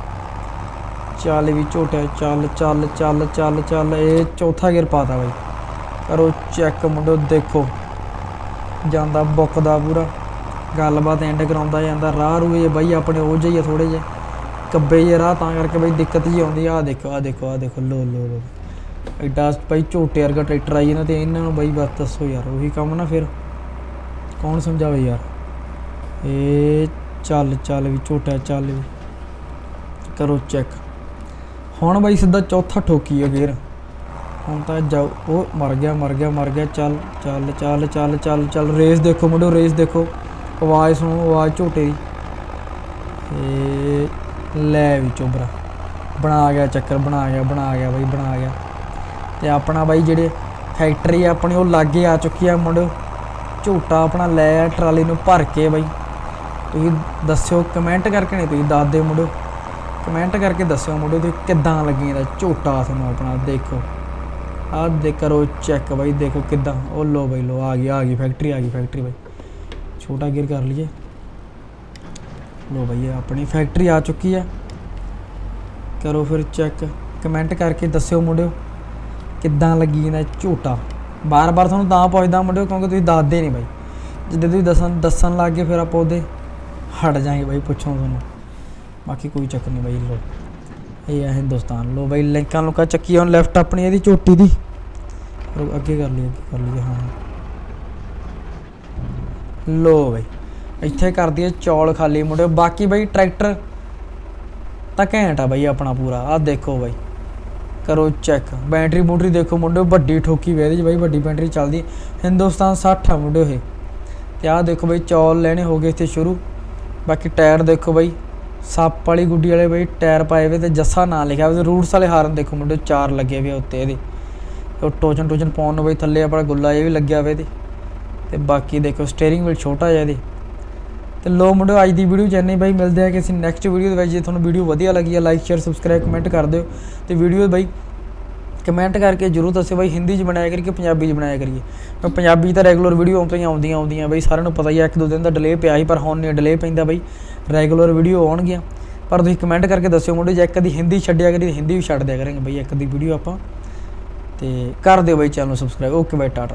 ਚੱਲ ਵੀ ਝੋਟਿਆ, ਚੱਲ ਚੱਲ ਚੱਲ ਚੱਲ ਚੱਲ, ਇਹ ਚੌਥਾ ਗੇਅਰ ਪਾਤਾ ਬਾਈ। ਕਰੋ ਚੈੱਕ ਮੁੰਡੋ ਦੇਖੋ। ਜਾਂਦਾ ਬੁੱਕਦਾ ਪੂਰਾ। ਗੱਲਬਾਤ ਐਂਡ ਕਰਾਉਂਦਾ ਜਾਂਦਾ, ਰਾਹ ਰੂ ਇਹ ਬਾਈ ਆਪਣੇ ਉਹ ਜਿਹੇ ਥੋੜੇ ਜਿਹੇ। ਕੱਬੇ ਜੇ ਰਾਹ, ਤਾਂ ਕਰਕੇ ਬਈ ਦਿੱਕਤ ਜੀ ਆਉਂਦੀ ਆ। ਆਹ ਦੇਖੋ ਆ ਦੇਖੋ ਆ ਦੇਖੋ, ਲੋ ਲੋ ਲੋ। ਐਡਾ ਬਾਈ ਝੋਟੇ ਵਰਗਾ ਟਰੈਕਟਰ ਆਈ ਇਹਨਾਂ ਤੇ, ਇਹਨਾਂ ਨੂੰ ਬਾਈ ਬਸ ਦੱਸੋ ਯਾਰ, ਉਹੀ ਕੰਮ ਨਾ ਫਿਰ। ਕੌਣ ਸਮਝਾਵੇ ਯਾਰ? ਇਹ ਚੱਲ ਚੱਲ ਵੀ, ਝੋਟਾ ਚੱਲ ਵੀ। ਕਰੋ ਚੈੱਕ ਹੁਣ ਬਾਈ ਸਿੱਧਾ ਚੌਥਾ ਠੋਕੀ ਆ ਗੇਰ ਹੁਣ ਤਾਂ ਜਾਓ। ਉਹ ਮਰ ਗਿਆ ਮਰ ਗਿਆ ਮਰ ਗਿਆ। ਚੱਲ ਚੱਲ ਚੱਲ ਚੱਲ ਚੱਲ ਚੱਲ। ਰੇਸ ਦੇਖੋ ਮੁੰਡੋ, ਰੇਸ ਦੇਖੋ। ਆਵਾਜ਼ ਸੁਣੋ, ਆਵਾਜ਼ ਝੋਟੇ ਦੀ ਇਹ ਲੈ ਵੀ ਚੋਬਰਾ ਬਣਾ ਗਿਆ ਚੱਕਰ, ਬਣਾ ਗਿਆ ਬਣਾ ਗਿਆ ਬਾਈ, ਬਣਾ ਗਿਆ। ਤੇ ਆਪਣਾ ਬਾਈ ਜਿਹੜੇ ਫੈਕਟਰੀ ਆ ਆਪਣੀ, ਉਹ ਲਾਗੇ ਆ ਚੁੱਕੀ ਆ ਮੁੰਡੋ। ਝੋਟਾ ਆਪਣਾ ਲੈ ਟਰਾਲੀ ਨੂੰ ਭਰ ਕੇ ਬਾਈ। ਤੁਸੀਂ ਦੱਸਿਓ ਕਮੈਂਟ ਕਰਕੇ ਨਹੀਂ ਤੁਸੀਂ ਦੱਸ ਦਿਓ ਮੁੰਡੋ। ਕਮੈਂਟ ਕਰਕੇ ਦੱਸਿਓ ਮੁੰਡੋ ਤੁਸੀਂ ਕਿੱਦਾਂ ਲੱਗੀਆਂ ਦਾ ਝੋਟਾ ਤੁਹਾਨੂੰ ਆਪਣਾ, ਦੇਖੋ। ਆਹ ਦੇ ਕਰੋ ਚੈੱਕ ਬਾਈ, ਦੇਖੋ ਕਿੱਦਾਂ। ਉਹ ਲੋ ਬਾਈ ਲੋ ਆ ਗਈ ਆ ਗਈ ਫੈਕਟਰੀ ਆ ਗਈ ਫੈਕਟਰੀ ਬਾਈ। ਛੋਟਾ ਗੇਅਰ ਕਰ ਲਈਏ। ਲੋ ਬਾਈ ਆਪਣੀ ਫੈਕਟਰੀ ਆ ਚੁੱਕੀ ਆ। ਕਰੋ ਫਿਰ ਚੈੱਕ ਕਮੈਂਟ ਕਰਕੇ ਦੱਸਿਓ ਮੁੰਡਿਓ, ਕਿੱਦਾਂ ਲੱਗੀ ਇਹਦਾ ਝੋਟਾ? ਬਾਰ-ਬਾਰ ਤੁਹਾਨੂੰ ਤਾਂ ਪੁੱਛਦਾ ਮੁੰਡਿਓ, ਕਿਉਂਕਿ ਤੁਸੀਂ ਦੱਸਦੇ ਨਹੀਂ ਬਾਈ। ਜਿੱਦੇ ਤੁਸੀਂ ਦੱਸਣ ਦੱਸਣ ਲੱਗ ਗਏ, ਫਿਰ ਆਪਾਂ ਉਹਦੇ ਹਟ ਜਾਾਂਗੇ ਬਾਈ, ਪੁੱਛੋ ਤੁਹਾਨੂੰ। ਬਾਕੀ ਕੋਈ ਚੱਕਰ ਨਹੀਂ ਬਾਈ ਲੋ ਇਹ ਆ ਹਿੰਦੁਸਤਾਨ। ਲੋ ਬਾਈ, ਲਿੰਕਾਂ ਲੁਕਾ ਚੱਕੀ ਹੁਣ ਲੈਫਟ ਆਪਣੀ ਇਹਦੀ ਝੋਟੀ ਦੀ। ਅੱਗੇ ਕਰ ਲਈ ਅੱਗੇ ਕਰ ਲਈ ਹਾਂ। ਲੋ ਬਾਈ, ਇੱਥੇ ਕਰਦੀ ਹੈ ਚੌਲ ਖਾਲੀ ਮੁੰਡੇ ਬਾਕੀ ਬਾਈ, ਟਰੈਕਟਰ ਤਾਂ ਘੈਂਟ ਆ ਬਾਈ ਆਪਣਾ ਪੂਰਾ। ਆਹ ਦੇਖੋ ਬਾਈ, ਕਰੋ ਚੈੱਕ ਬੈਟਰੀ ਬੂਟਰੀ ਦੇਖੋ ਮੁੰਡੇ ਵੱਡੀ ਠੋਕੀ ਵੇ ਇਹਦੇ 'ਚ ਬਾਈ, ਵੱਡੀ ਬੈਟਰੀ ਚੱਲਦੀ। ਹਿੰਦੁਸਤਾਨ 60 ਆ ਮੁੰਡੇ ਇਹ। ਤੇ ਆਹ ਦੇਖੋ ਬਾਈ, ਚੌਲ ਲੈਣੇ ਹੋ ਗਏ ਇੱਥੇ ਸ਼ੁਰੂ। ਬਾਕੀ ਟਾਇਰ ਦੇਖੋ ਬਾਈ ਸੱਪ ਵਾਲੀ ਗੁੱਡੀ ਵਾਲੇ ਬਈ ਟਾਇਰ ਪਾਏ ਵੇ ਤੇ ਜੱਸਾ ਨਾਂ ਲਿਖਿਆ ਵੇ ਤੇ ਰੂਟਸ ਵਾਲੇ ਹਾਰਨ ਦੇਖੋ ਮੁੰਡੇ, ਚਾਰ ਲੱਗੇ ਵੇ ਉੱਤੇ ਇਹਦੇ। ਤੇ ਉਹ ਟੋਚਨ ਟੋਚਨ ਪਾਉਣ ਨੂੰ ਬਈ ਥੱਲੇ ਆਪਣਾ ਗੁੱਲਾ ਇਹ ਵੀ ਲੱਗਿਆ ਵੇ ਤੇ ਤੇ ਬਾਕੀ ਦੇਖੋ ਸਟੀਅਰਿੰਗ ਵੀਲ ਛੋਟਾ ਜਿਹਾ ਇਹਦੇ। ਤੇ ਲੋ ਮੁੰਡਿਓ, ਅੱਜ ਦੀ ਵੀਡੀਓ ਚੈਨਲ ਬਾਈ, ਮਿਲਦੇ ਆ ਕਿਸੇ ਨੈਕਸਟ ਵੀਡੀਓ ਦੇ ਵਿੱਚ ਜੇ ਤੁਹਾਨੂੰ ਵੀਡੀਓ ਵਧੀਆ ਲੱਗੀ ਆ ਲਾਈਕ ਸ਼ੇਅਰ ਸਬਸਕ੍ਰਾਈਬ ਕਮੈਂਟ ਕਰ ਦਿਓ। ਤੇ ਵੀਡੀਓ ਬਾਈ ਕਮੈਂਟ ਕਰਕੇ ਜਰੂਰ ਦੱਸਿਓ ਬਾਈ, ਹਿੰਦੀ 'ਚ ਬਣਾਇਆ ਕਰੀਏ ਕਿ ਪੰਜਾਬੀ 'ਚ ਬਣਾਇਆ ਕਰੀਏ? ਮੈਂ ਪੰਜਾਬੀ ਤਾਂ ਰੈਗੂਲਰ ਵੀਡੀਓ ਆਉਂਦੀਆਂ ਆਉਂਦੀਆਂ ਆਉਂਦੀਆਂ ਬਾਈ, ਸਾਰਿਆਂ ਨੂੰ ਪਤਾ ਹੀ ਆ, ਇੱਕ ਦੋ ਦਿਨ ਦਾ ਡਿਲੇ ਪਿਆ ਸੀ, ਪਰ ਹੁਣ ਨਹੀਂ ਡਿਲੇ ਪੈਂਦਾ ਬਾਈ। ਰੈਗੂਲਰ ਵੀਡੀਓ ਆਉਣਗੀਆਂ। ਪਰ ਤੁਸੀਂ ਕਮੈਂਟ ਕਰਕੇ ਦੱਸਿਓ ਮੁੰਡੇ, ਜੇ ਇੱਕ ਦੀ ਹਿੰਦੀ ਛੱਡਿਆ ਕਰੀ ਤਾਂ ਹਿੰਦੀ ਵੀ ਛੱਡ ਦਿਆ ਕਰਾਂਗੇ ਬਾਈ, ਇੱਕ ਦੀ ਵੀਡੀਓ ਆਪਾਂ। ਤੇ ਕਰ ਦਿਓ ਬਾਈ ਚੈਨਲ ਨੂੰ ਸਬਸਕ੍ਰਾਈਬ ਓਕੇ ਬਾਈ ਟਾਟਾ